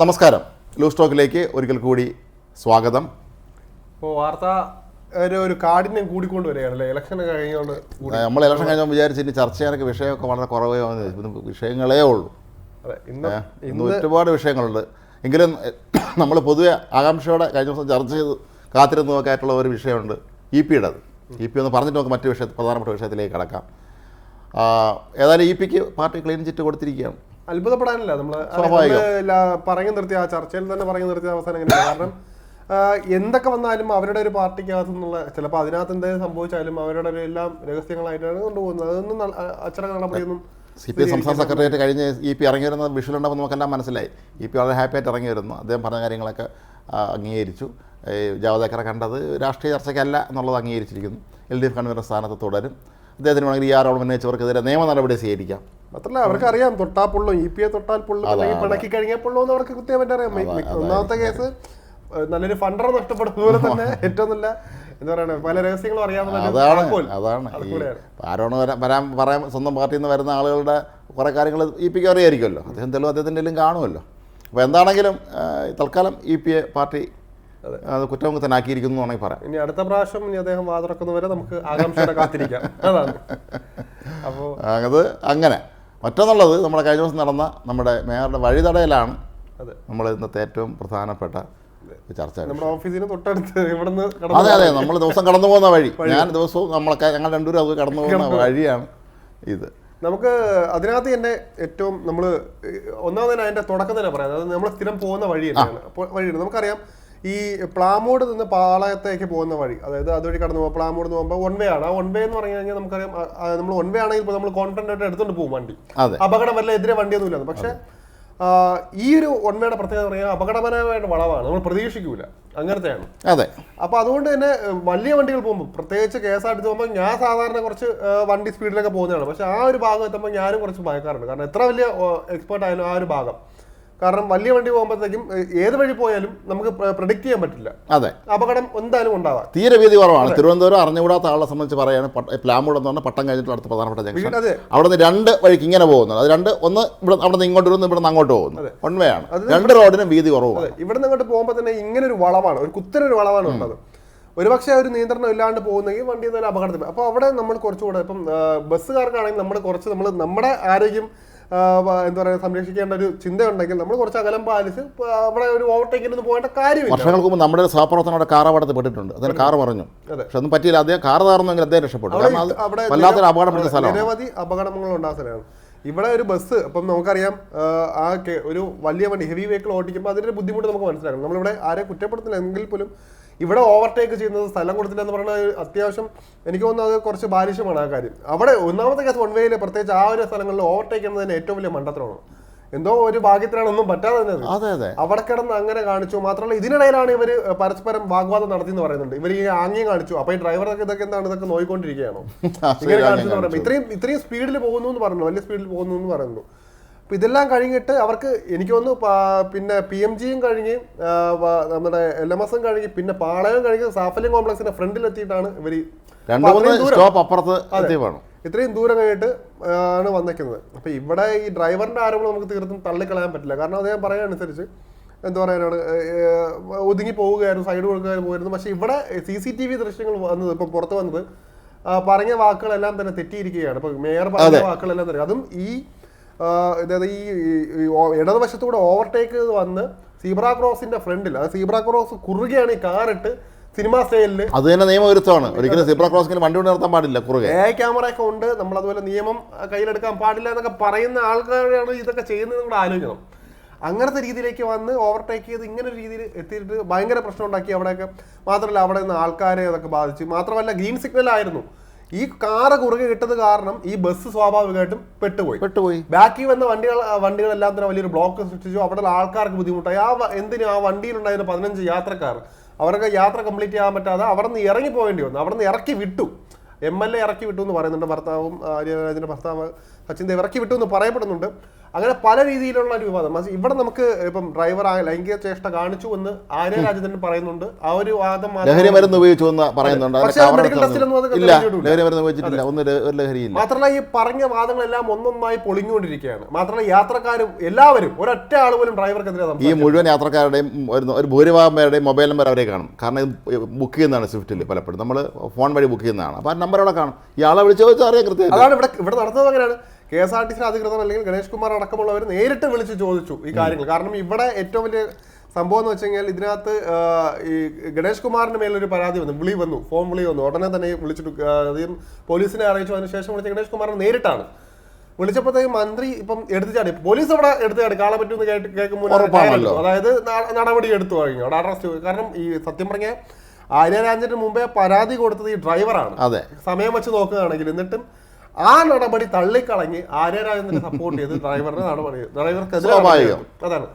നമസ്കാരം. ലൂസ് ടോക്കിലേക്ക് ഒരിക്കൽ കൂടി സ്വാഗതം. ഇപ്പോൾ വാർത്ത ഒരു ഒരു കാഠിന്യം കൂടിക്കൊണ്ട് വരികയാണ് അല്ലേ ഇലക്ഷൻ കഴിഞ്ഞുകൊണ്ട് നമ്മൾ ഇലക്ഷൻ കഴിഞ്ഞാൽ വിചാരിച്ച് ഇനി ചർച്ച ചെയ്യാനൊക്കെ വിഷയമൊക്കെ വളരെ കുറവേ വിഷയങ്ങളേ ഉള്ളൂ. അതെ ഇന്ന് ഒരുപാട് വിഷയങ്ങളുണ്ട്. എങ്കിലും നമ്മൾ പൊതുവെ ആകാംക്ഷയോടെ കഴിഞ്ഞ ദിവസം ചർച്ച ചെയ്ത് കാത്തിരുന്ന് നോക്കായിട്ടുള്ള ഒരു വിഷയമുണ്ട് ഇ പിയുടേത്. ഇ പി ഒന്ന് പറഞ്ഞിട്ട് നമുക്ക് മറ്റു വിഷയ പ്രധാനപ്പെട്ട വിഷയത്തിലേക്ക് കടക്കാം. ഏതായാലും ഇ പിക്ക് പാർട്ടി ക്ലീൻ ചിറ്റ് കൊടുത്തിരിക്കുകയാണ്. അത്ഭുതപ്പെടാനില്ല. നമ്മൾ. പറഞ്ഞു നിർത്തിയ ആ ചർച്ചയിൽ തന്നെ പറഞ്ഞു നിർത്തിയ അവസാനം എങ്ങനെയാണ് കാരണം എന്തൊക്കെ വന്നാലും അവരുടെ ഒരു പാർട്ടിക്കകത്തു നിന്നുള്ള ചിലപ്പോൾ അതിനകത്ത് എന്തെങ്കിലും സംഭവിച്ചാലും അവരുടെ എല്ലാം രഹസ്യങ്ങളായിട്ടാണ് കൊണ്ടുപോകുന്നത്. അതൊന്നും അച്ചടക്ക നടപടിയൊന്നും സി പി എം സംസ്ഥാന സെക്രട്ടേറിയറ്റ് കഴിഞ്ഞ് ഇ പി ഇറങ്ങി വരുന്ന വിഷുലുണ്ടെന്ന് നമുക്കെല്ലാം മനസ്സിലായി. ഇ പി വളരെ ഹാപ്പി ആയിട്ട് ഇറങ്ങി വരുന്നു. അദ്ദേഹം പറഞ്ഞ കാര്യങ്ങളൊക്കെ അംഗീകരിച്ചു. ജാവദേക്കറെ കണ്ടത് രാഷ്ട്രീയ ചർച്ചയ്ക്കല്ല എന്നുള്ളത് അംഗീകരിച്ചിരിക്കുന്നു. എൽ ഡി എഫ് കൺവീനർ സ്ഥാനത്ത് തുടരും. അദ്ദേഹത്തിന് വേണമെങ്കിൽ ഈ ആരോപണം ഉന്നയിച്ചവർക്കെതിരെ നിയമ നടപടി സ്വീകരിക്കാം. മാത്രല്ല അവർക്ക് അറിയാം തൊട്ടാ പൊള്ളും ഇ പി എ തൊട്ടാൽ പൊള്ളും അല്ലെങ്കിൽ പിണക്കി കഴിഞ്ഞാൽ പൊള്ളും എന്ന് അവർക്ക് കൃത്യമായിട്ട് അറിയാം. ഒന്നാമത്തെ കേസ് നല്ലൊരു ഫണ്ടർ നഷ്ടപ്പെടുന്നത് പോലെ തന്നെ ഏറ്റവും നല്ല എന്താ പറയുക പല രഹസ്യങ്ങളും അറിയാവുന്ന അതാണ്. വരാൻ പറയാൻ സ്വന്തം പാർട്ടിയിൽ നിന്ന് വരുന്ന ആളുകളുടെ കുറേ കാര്യങ്ങൾ ഇ പിക്ക് അറിയായിരിക്കുമല്ലോ. അദ്ദേഹം തെളിവ് അദ്ദേഹത്തിന്റെ എല്ലാം കാണുമല്ലോ. അപ്പോൾ എന്താണെങ്കിലും തൽക്കാലം ഇ പി എ പാർട്ടി അതെ. കുറ്റമുക്തനാക്കിയിരിക്കുന്നു എന്ന് വേണമെങ്കിൽ പറയാം ഇനി അടുത്ത പ്രാവശ്യം ഇനി അദ്ദേഹം വാതിറക്കുന്നവരെ നമുക്ക് ആകാംക്ഷയോടെ കാത്തിരിക്കാം. അതാണ്. അപ്പോൾ അത് അങ്ങനെ. മറ്റൊന്നുള്ളത് നമ്മുടെ കഴിഞ്ഞ ദിവസം നടന്ന നമ്മുടെ മേയറുടെ വഴിതടയിലാണ് നമ്മൾ ഇന്നത്തെ ഏറ്റവും പ്രധാനപ്പെട്ട ചർച്ച നമ്മുടെ ഓഫീസിന് തൊട്ടടുത്ത് ഇവിടുന്ന് അതെ അതെ നമ്മൾ ദിവസം കടന്നു പോകുന്ന വഴി. ഞാൻ ദിവസവും നമ്മളൊക്കെ ഞങ്ങൾ രണ്ടുപേരും അത് കടന്നു പോകുന്ന വഴിയാണ് ഇത്. നമുക്ക് അതിനകത്ത് തന്നെ ഏറ്റവും നമ്മൾ ഒന്നാമത് തന്നെ അതിന്റെ തുടക്കം തന്നെ പറയാം. അതായത് നമ്മൾ സ്ഥിരം പോകുന്ന വഴി തന്നെയാണ്. അപ്പോൾ വഴിയാണ് നമുക്കറിയാം ഈ പ്ലാമോട് നിന്ന് പാളയത്തേക്ക് പോകുന്ന വഴി അതായത് അതുവഴി കടന്നു പോകുമ്പോൾ പ്ലാമോട് നിന്ന് പോകുമ്പോൾ വൺ വേ ആണ്. ആ വൺ വേ എന്ന് പറഞ്ഞു കഴിഞ്ഞാൽ നമുക്കറിയാം നമ്മൾ വൺ വേ ആണെങ്കിൽ ഇപ്പോൾ നമ്മൾ കോൺഫിഡന്റ് ആയിട്ട് എടുത്തുകൊണ്ട് പോകും വണ്ടി. അപകടം വല്ല എതിരെ വണ്ടിയൊന്നും ഇല്ലാന്ന് പക്ഷെ ഈ ഒരു ഒന്മയുടെ പ്രത്യേകത പറഞ്ഞാൽ അപകടപരമായിട്ട് വളവാണ്. നമ്മൾ പ്രതീക്ഷിക്കൂല. അങ്ങനത്തെയാണ്. അതെ. അപ്പൊ അതുകൊണ്ട് തന്നെ വലിയ വണ്ടികൾ പോകുമ്പോൾ പ്രത്യേകിച്ച് കെ എസ് ആർ ടി പോകുമ്പോൾ ഞാൻ സാധാരണ കുറച്ച് വണ്ടി സ്പീഡിലൊക്കെ പോകുന്നതാണ്. പക്ഷെ ആ ഒരു ഭാഗം എത്തുമ്പോൾ ഞാനും കുറച്ച് ഭയക്കാറുണ്ട്. കാരണം എത്ര വലിയ എക്സ്പേർട്ട് ആയാലും ആ ഒരു ഭാഗം. കാരണം വലിയ വണ്ടി പോകുമ്പോഴത്തേക്കും ഏത് വഴി പോയാലും നമുക്ക് പ്രഡിക്റ്റ് ചെയ്യാൻ പറ്റില്ല. അതെ. അപകടം എന്തായാലും ഉണ്ടാവാം. തീരെ വീതി കുറവാണ്. തിരുവനന്തപുരം അറിഞ്ഞുകൂടാത്ത ആളെ സംബന്ധിച്ച് പറയാണ് പ്ലാമൂട് എന്ന് പറഞ്ഞാൽ പട്ടം കഴിഞ്ഞിട്ട് അടുത്ത പ്രധാനപ്പെട്ട ജംഗ്ഷൻ. അവിടെ നിന്ന് രണ്ട് വഴിക്ക് ഇങ്ങനെ പോകുന്നത് അത് രണ്ട് ഒന്ന് ഇവിടെ അവിടെ നിന്ന് ഇങ്ങോട്ട് വരുന്നു ഇവിടെ നിന്ന് അങ്ങോട്ട് പോകുന്നു. വൺവേ ആണ്. രണ്ട് റോഡിനും വീതി കുറവാണ്. ഇവിടെ നിന്ന് അങ്ങോട്ട് പോകുമ്പോൾ തന്നെ ഇങ്ങനെ ഒരു വളവാണ്. ഒരു കുത്തനൊരു വളവാണ് ഉള്ളത്. ഒരുപക്ഷെ ഒരു നിയന്ത്രണം ഇല്ലാണ്ട് പോകുന്നെങ്കിൽ വണ്ടി തന്നെ അപകടത്തിൽ. അപ്പോൾ അവിടെ നമ്മൾ കുറച്ചുകൂടെ ഇപ്പം ബസ്സുകാർക്കാണെങ്കിൽ നമ്മൾ കുറച്ച് നമ്മൾ നമ്മുടെ ആരോഗ്യം എന്താ പറയുക സംരക്ഷിക്കേണ്ട ഒരു ചിന്തയുണ്ടെങ്കിൽ നമ്മൾ കുറച്ച് അകലം പാലിച്ച് അവിടെ ഒരു ഓവർടേക്കിനൊന്നും പോകേണ്ട കാര്യമില്ല. വർഷങ്ങൾക്ക് മുമ്പ് നമ്മുടെ ഒരു അവിടെ കാർ അപകടത്തിൽ പെട്ടിട്ടുണ്ട്. അതിന് കാർ പറഞ്ഞു. പക്ഷെ ഒന്നും പറ്റിയില്ല. അദ്ദേഹം കാർ താർന്നെങ്കിൽ അദ്ദേഹം രക്ഷപ്പെട്ടു. വല്ലാത്തൊരു അപകടം പിടിച്ച സ്ഥലമാണ്. നിരവധി അപകടങ്ങൾ ഉണ്ടാകുന്നതാണ് ഇവിടെ ഒരു ബസ് ഇപ്പം നമുക്കറിയാം ആ, ഒരു വലിയ വണ്ടി ഹെവി വെഹിക്കിൾ ഓടിക്കുമ്പോൾ അതിന്റെ ബുദ്ധിമുട്ട് നമുക്ക് മനസ്സിലാക്കണം. നമ്മളിവിടെ ആരെ കുറ്റപ്പെടുത്തില്ല എങ്കിൽ പോലും ഇവിടെ ഓവർടേക്ക് ചെയ്യുന്നത് സ്ഥലം കൊടുത്തില്ല എന്ന് പറയുന്നത് അത്യാവശ്യം എനിക്ക് തോന്നുന്നത് അത് കുറച്ച് ബാലിഷ്യമാണ് ആ കാര്യം. അവിടെ ഒന്നാമത്തെ കേസ് വൺ വേയിൽ പ്രത്യേകിച്ച് ആ ഒരു സ്ഥലങ്ങളിൽ ഓവർടേക്ക് ചെയ്യുന്നതിന് ഏറ്റവും വലിയ മണ്ടത്തരമാണ്. എന്തോ ഒരു ഭാഗ്യത്തിനാണൊന്നും പറ്റാതെ തന്നെ അതെ. അതെ അവിടെ കിടന്ന് അങ്ങനെ കാണിച്ചു. മാത്രമല്ല ഇതിനിടയിലാണ് ഇവർ പരസ്പരം വാഗ്വാദം നടത്തി എന്ന് പറയുന്നുണ്ട്. ഇവർ ഈ ആംഗ്യം കാണിച്ചു. അപ്പൊ ഈ ഡ്രൈവറൊക്കെ ഇതൊക്കെ എന്താണ്? ഇതൊക്കെ നോയിക്കൊണ്ടിരിക്കുകയാണോ. ഇങ്ങനെ കാണിച്ചു. ഇത്രയും ഇത്രയും സ്പീഡിൽ പോകുന്നു എന്ന് പറഞ്ഞു വലിയ സ്പീഡിൽ പോകുന്നു എന്ന് പറയുന്നു അപ്പൊ ഇതെല്ലാം കഴിഞ്ഞിട്ട് അവർക്ക് എനിക്ക് തോന്നുന്നു പിന്നെ പി എം ജിയും കഴിഞ്ഞ് നമ്മുടെ എൽ എം എസും കഴിഞ്ഞ് പിന്നെ പാളയം കഴിഞ്ഞ് സാഫല്യം കോംപ്ലക്സിന്റെ ഫ്രണ്ടിൽ എത്തിയിട്ടാണ് ഇവർ ഇത്രയും ദൂരം കഴിഞ്ഞിട്ട് ആണ് വന്നേക്കുന്നത്. അപ്പോൾ ഇവിടെ ഈ ഡ്രൈവറിന്റെ ആരോപണം നമുക്ക് തീർത്തും തള്ളിക്കളയാൻ പറ്റില്ല. കാരണം അദ്ദേഹം പറയാനനുസരിച്ച് എന്താ പറയാനാണ് ഒതുങ്ങി പോവുകയായിരുന്നു സൈഡ് കൊടുക്കുകയായിരുന്നു പോയിരുന്നു പക്ഷേ ഇവിടെ സി സി ടി വി ദൃശ്യങ്ങൾ വന്നത് ഇപ്പം പുറത്ത് വന്നത് പറഞ്ഞ വാക്കുകളെല്ലാം തന്നെ തെറ്റിയിരിക്കുകയാണ്. ഇപ്പൊ മേയർ പറഞ്ഞ വാക്കുകളെല്ലാം തന്നെ. അതും ഈ അതായത് ഈ ഇടതുവശത്തൂടെ ഓവർടേക്ക് വന്ന് സീബ്ര ക്രോസിന്റെ ഫ്രണ്ടിൽ ആ സീബ്ര ക്രോസ് കുറുകയാണ് ഈ കാറിട്ട് സിനിമാ സ്റ്റൈലിൽ. അത് തന്നെ നിയമവിരുദ്ധമാണ്. ഒരിക്കലും സിബ്ര ക്രോസിന് വണ്ടി കൊണ്ട് നിർത്താൻ പാടില്ല കുറുകെ. എ ക്യാമറ ഒക്കെ ഉണ്ട്. നമ്മൾ അതുപോലെ നിയമം കയ്യിലെടുക്കാൻ പാടില്ല എന്നൊക്കെ പറയുന്ന ആൾക്കാരാണ് ഇതൊക്കെ ചെയ്യുന്നത് കൂടെ ആലോചിക്കണം. അങ്ങനത്തെ രീതിയിലേക്ക് വന്ന് ഓവർടേക്ക് ചെയ്ത് ഇങ്ങനെ ഒരു രീതിയിൽ എത്തിയിട്ട് ഭയങ്കര പ്രശ്നം ഉണ്ടാക്കി അവിടെയൊക്കെ. മാത്രമല്ല അവിടെ നിന്ന് ആൾക്കാരെ അതൊക്കെ ബാധിച്ചു. മാത്രമല്ല ഗ്രീൻ സിഗ്നൽ ആയിരുന്നു. ഈ കാറ് കുറുകെ കിട്ടത് കാരണം ഈ ബസ് സ്വാഭാവികമായിട്ടും പെട്ടുപോയി. പെട്ടുപോയി. ബാക്കി വന്ന വണ്ടികൾ വണ്ടികളെല്ലാം തന്നെ വലിയൊരു ബ്ലോക്ക് സൃഷ്ടിച്ചു. അവിടെ ആൾക്കാർക്ക് ബുദ്ധിമുട്ടായി. ആ എന്തിനു എന്തിനും ആ വണ്ടിയിലുണ്ടായിരുന്ന പതിനഞ്ച് യാത്രക്കാർ? അവർക്ക് യാത്ര കംപ്ലീറ്റ് ചെയ്യാൻ പറ്റാതെ അവിടെ നിന്ന് ഇറങ്ങി പോകേണ്ടി വന്നു. അവിടെ നിന്ന് ഇറക്കി വിട്ടു. എം എൽ എ ഇറക്കി വിട്ടു എന്ന് പറയുന്നുണ്ട് ഭർത്താവും ആര്യരാജന്റെ ഭർത്താവ് സച്ചിൻ ദേവ് ഇറക്കി വിട്ടു എന്ന് പറയപ്പെടുന്നുണ്ട്. അങ്ങനെ പല രീതിയിലുള്ള ഒരു വിവാദം. ഇവിടെ നമുക്ക് ഇപ്പം ഡ്രൈവർ ആ ലൈംഗിക ചേഷ്ട കാണിച്ചു എന്ന് ആര്യ രാജേന്ദ്രൻ പറയുന്നുണ്ട്. ആ ഒരു വാദം ലഹരി മരുന്ന് ഉപയോഗിച്ചു എന്ന് പറയുന്നുണ്ട്. ഇല്ല ലഹരി മരുന്ന് ഉപയോഗിച്ചിട്ടില്ല. ഒന്നും ഒരു ലഹരിയില്ല. മാത്രമല്ല ഈ പറഞ്ഞ വാദങ്ങളെല്ലാം ഒന്നൊന്നായി പൊളിഞ്ഞുകൊണ്ടിരിക്കുകയാണ്. മാത്രമല്ല യാത്രക്കാരും എല്ലാവരും ഒരൊറ്റ ആൾ പോലും ഡ്രൈവർക്കെതിരെ ഈ മുഴുവൻ യാത്രക്കാരുടെയും ഒരു ഭൂരിഭാഗമാരുടെയും ഭൂരിഭാഗം പേരുടെയും മൊബൈൽ നമ്പർ അവരെ കാണും. കാരണം ഇത് ബുക്ക് ചെയ്യുന്നതാണ് സ്വിഫ്റ്റിൽ പലപ്പോഴും. നമ്മൾ ഫോൺ വഴി ബുക്ക് ചെയ്യുന്നതാണ്. അപ്പോൾ ആ നമ്പർ അവിടെ കാണും. ഇയാളെ വിളിച്ചോ ചോദിച്ചാൽ അറിയാം കൃത്യമായിട്ട്. അതാണ് ഇവിടെ ഇവിടെ നടന്നത് അങ്ങനെയാണ്. K S R T C അധികൃതർ അല്ലെങ്കിൽ ഗണേഷ് കുമാർ അടക്കമുള്ളവർ നേരിട്ട് വിളിച്ച് ചോദിച്ചു ഈ കാര്യങ്ങൾ. കാരണം ഇവിടെ ഏറ്റവും വലിയ സംഭവം എന്ന് വെച്ച് കഴിഞ്ഞാൽ ഇതിനകത്ത് ഈ ഗണേഷ് കുമാറിന് മേലൊരു പരാതി വന്നു വിളി വന്നു ഫോൺ വിളി വന്നു. ഉടനെ തന്നെ വിളിച്ചിട്ട് അധികം ആദ്യം പോലീസിനെ അറിയിച്ചു. അതിനുശേഷം വിളിച്ച ഗണേഷ് കുമാറിന് നേരിട്ടാണ്. വിളിച്ചപ്പോഴത്തേക്കും മന്ത്രി ഇപ്പം എടുത്തു ചാടി. പോലീസ് അവിടെ എടുത്തു ചാടി. കാണാൻ പറ്റുമെന്ന് കേട്ട് കേൾക്കുമ്പോൾ. അതായത് നടപടി എടുത്തു കഴിഞ്ഞു അവിടെ അറസ്റ്റ് കാരണം ഈ സത്യം പറഞ്ഞ ആര്യ രാജന് മുമ്പേ പരാതി കൊടുത്തത് ഈ ഡ്രൈവറാണ് അതെ. സമയം വെച്ച് നോക്കുകയാണെങ്കിൽ എന്നിട്ടും ആ നടപടി തള്ളിക്കളഞ്ഞ് ആര്യരാജനെ സപ്പോർട്ട് ചെയ്ത് ഡ്രൈവറുടെ നടപടി ഡ്രൈവർക്ക്. അതാണ്.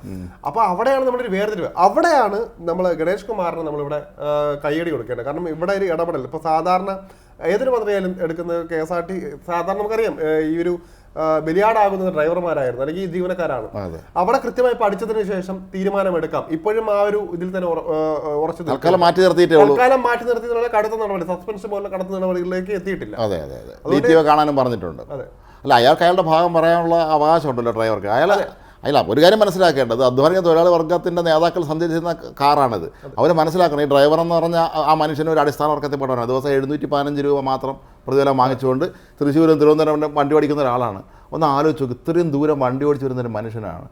അപ്പൊ അവിടെയാണ് നമ്മുടെ ഒരു വേർതിരിവ്. അവിടെയാണ് നമ്മൾ ഗണേഷ് കുമാറിന് നമ്മളിവിടെ കൈയടി കയ്യടി കൊടുക്കേണ്ടത്. കാരണം ഇവിടെ ഒരു ഇടപെടൽ ഇപ്പൊ സാധാരണ ഏതൊരു മന്ത്രിയായാലും എടുക്കുന്ന കെ എസ് ആർ ടി സാധാരണ നമുക്കറിയാം ഈ ഒരു ബലിയാടാകുന്നത് ഡ്രൈവർമാരായിരുന്നു അല്ലെങ്കിൽ ഈ ജീവനക്കാരാണ്. അവിടെ കൃത്യമായി പഠിച്ചതിന് ശേഷം തീരുമാനമെടുക്കാം. ഇപ്പോഴും ആ ഒരു ഇതിൽ തന്നെ ഉറച്ചു തൽക്കാലം മാറ്റി നിർത്തിയിട്ടേ തൽക്കാലം മാറ്റി നിർത്തിയിട്ടുള്ള കടുത്ത നടപടി സസ്പെൻഷൻ പോലുള്ള കടുത്ത നടപടികളിലേക്ക് എത്തിയിട്ടില്ല. അതെ അതെ അതെ. കാണാനും പറഞ്ഞിട്ടുണ്ട്. അല്ല അയാൾക്ക് അയാളുടെ ഭാഗം പറയാനുള്ള അവകാശമുണ്ടല്ലോ ഡ്രൈവർക്ക്. അയാൾ അല്ല ഒരു കാര്യം മനസ്സിലാക്കേണ്ടത്. അധ്വാനിക തൊഴിലാളി വർഗത്തിന്റെ നേതാക്കൾ സഞ്ചരിച്ചിരുന്ന കാറാണിത്. അവർ മനസ്സിലാക്കണം ഈ ഡ്രൈവർ എന്ന് പറഞ്ഞാൽ ആ- മനുഷ്യന് ഒരു അടിസ്ഥാന വർഗത്തിൽപ്പെട്ടവരാണ് ദിവസം എഴുന്നൂറ്റി പതിനഞ്ച് രൂപ മാത്രം പ്രതിഫലം വാങ്ങിച്ചുകൊണ്ട് തൃശ്ശൂരും തിരുവനന്തപുരം വണ്ടി ഓടിക്കുന്ന ഒരാളാണ്. ഒന്ന് ആലോചിച്ചു ഇത്രയും ദൂരം വണ്ടി ഓടിച്ച് വരുന്ന ഒരു മനുഷ്യനാണ്.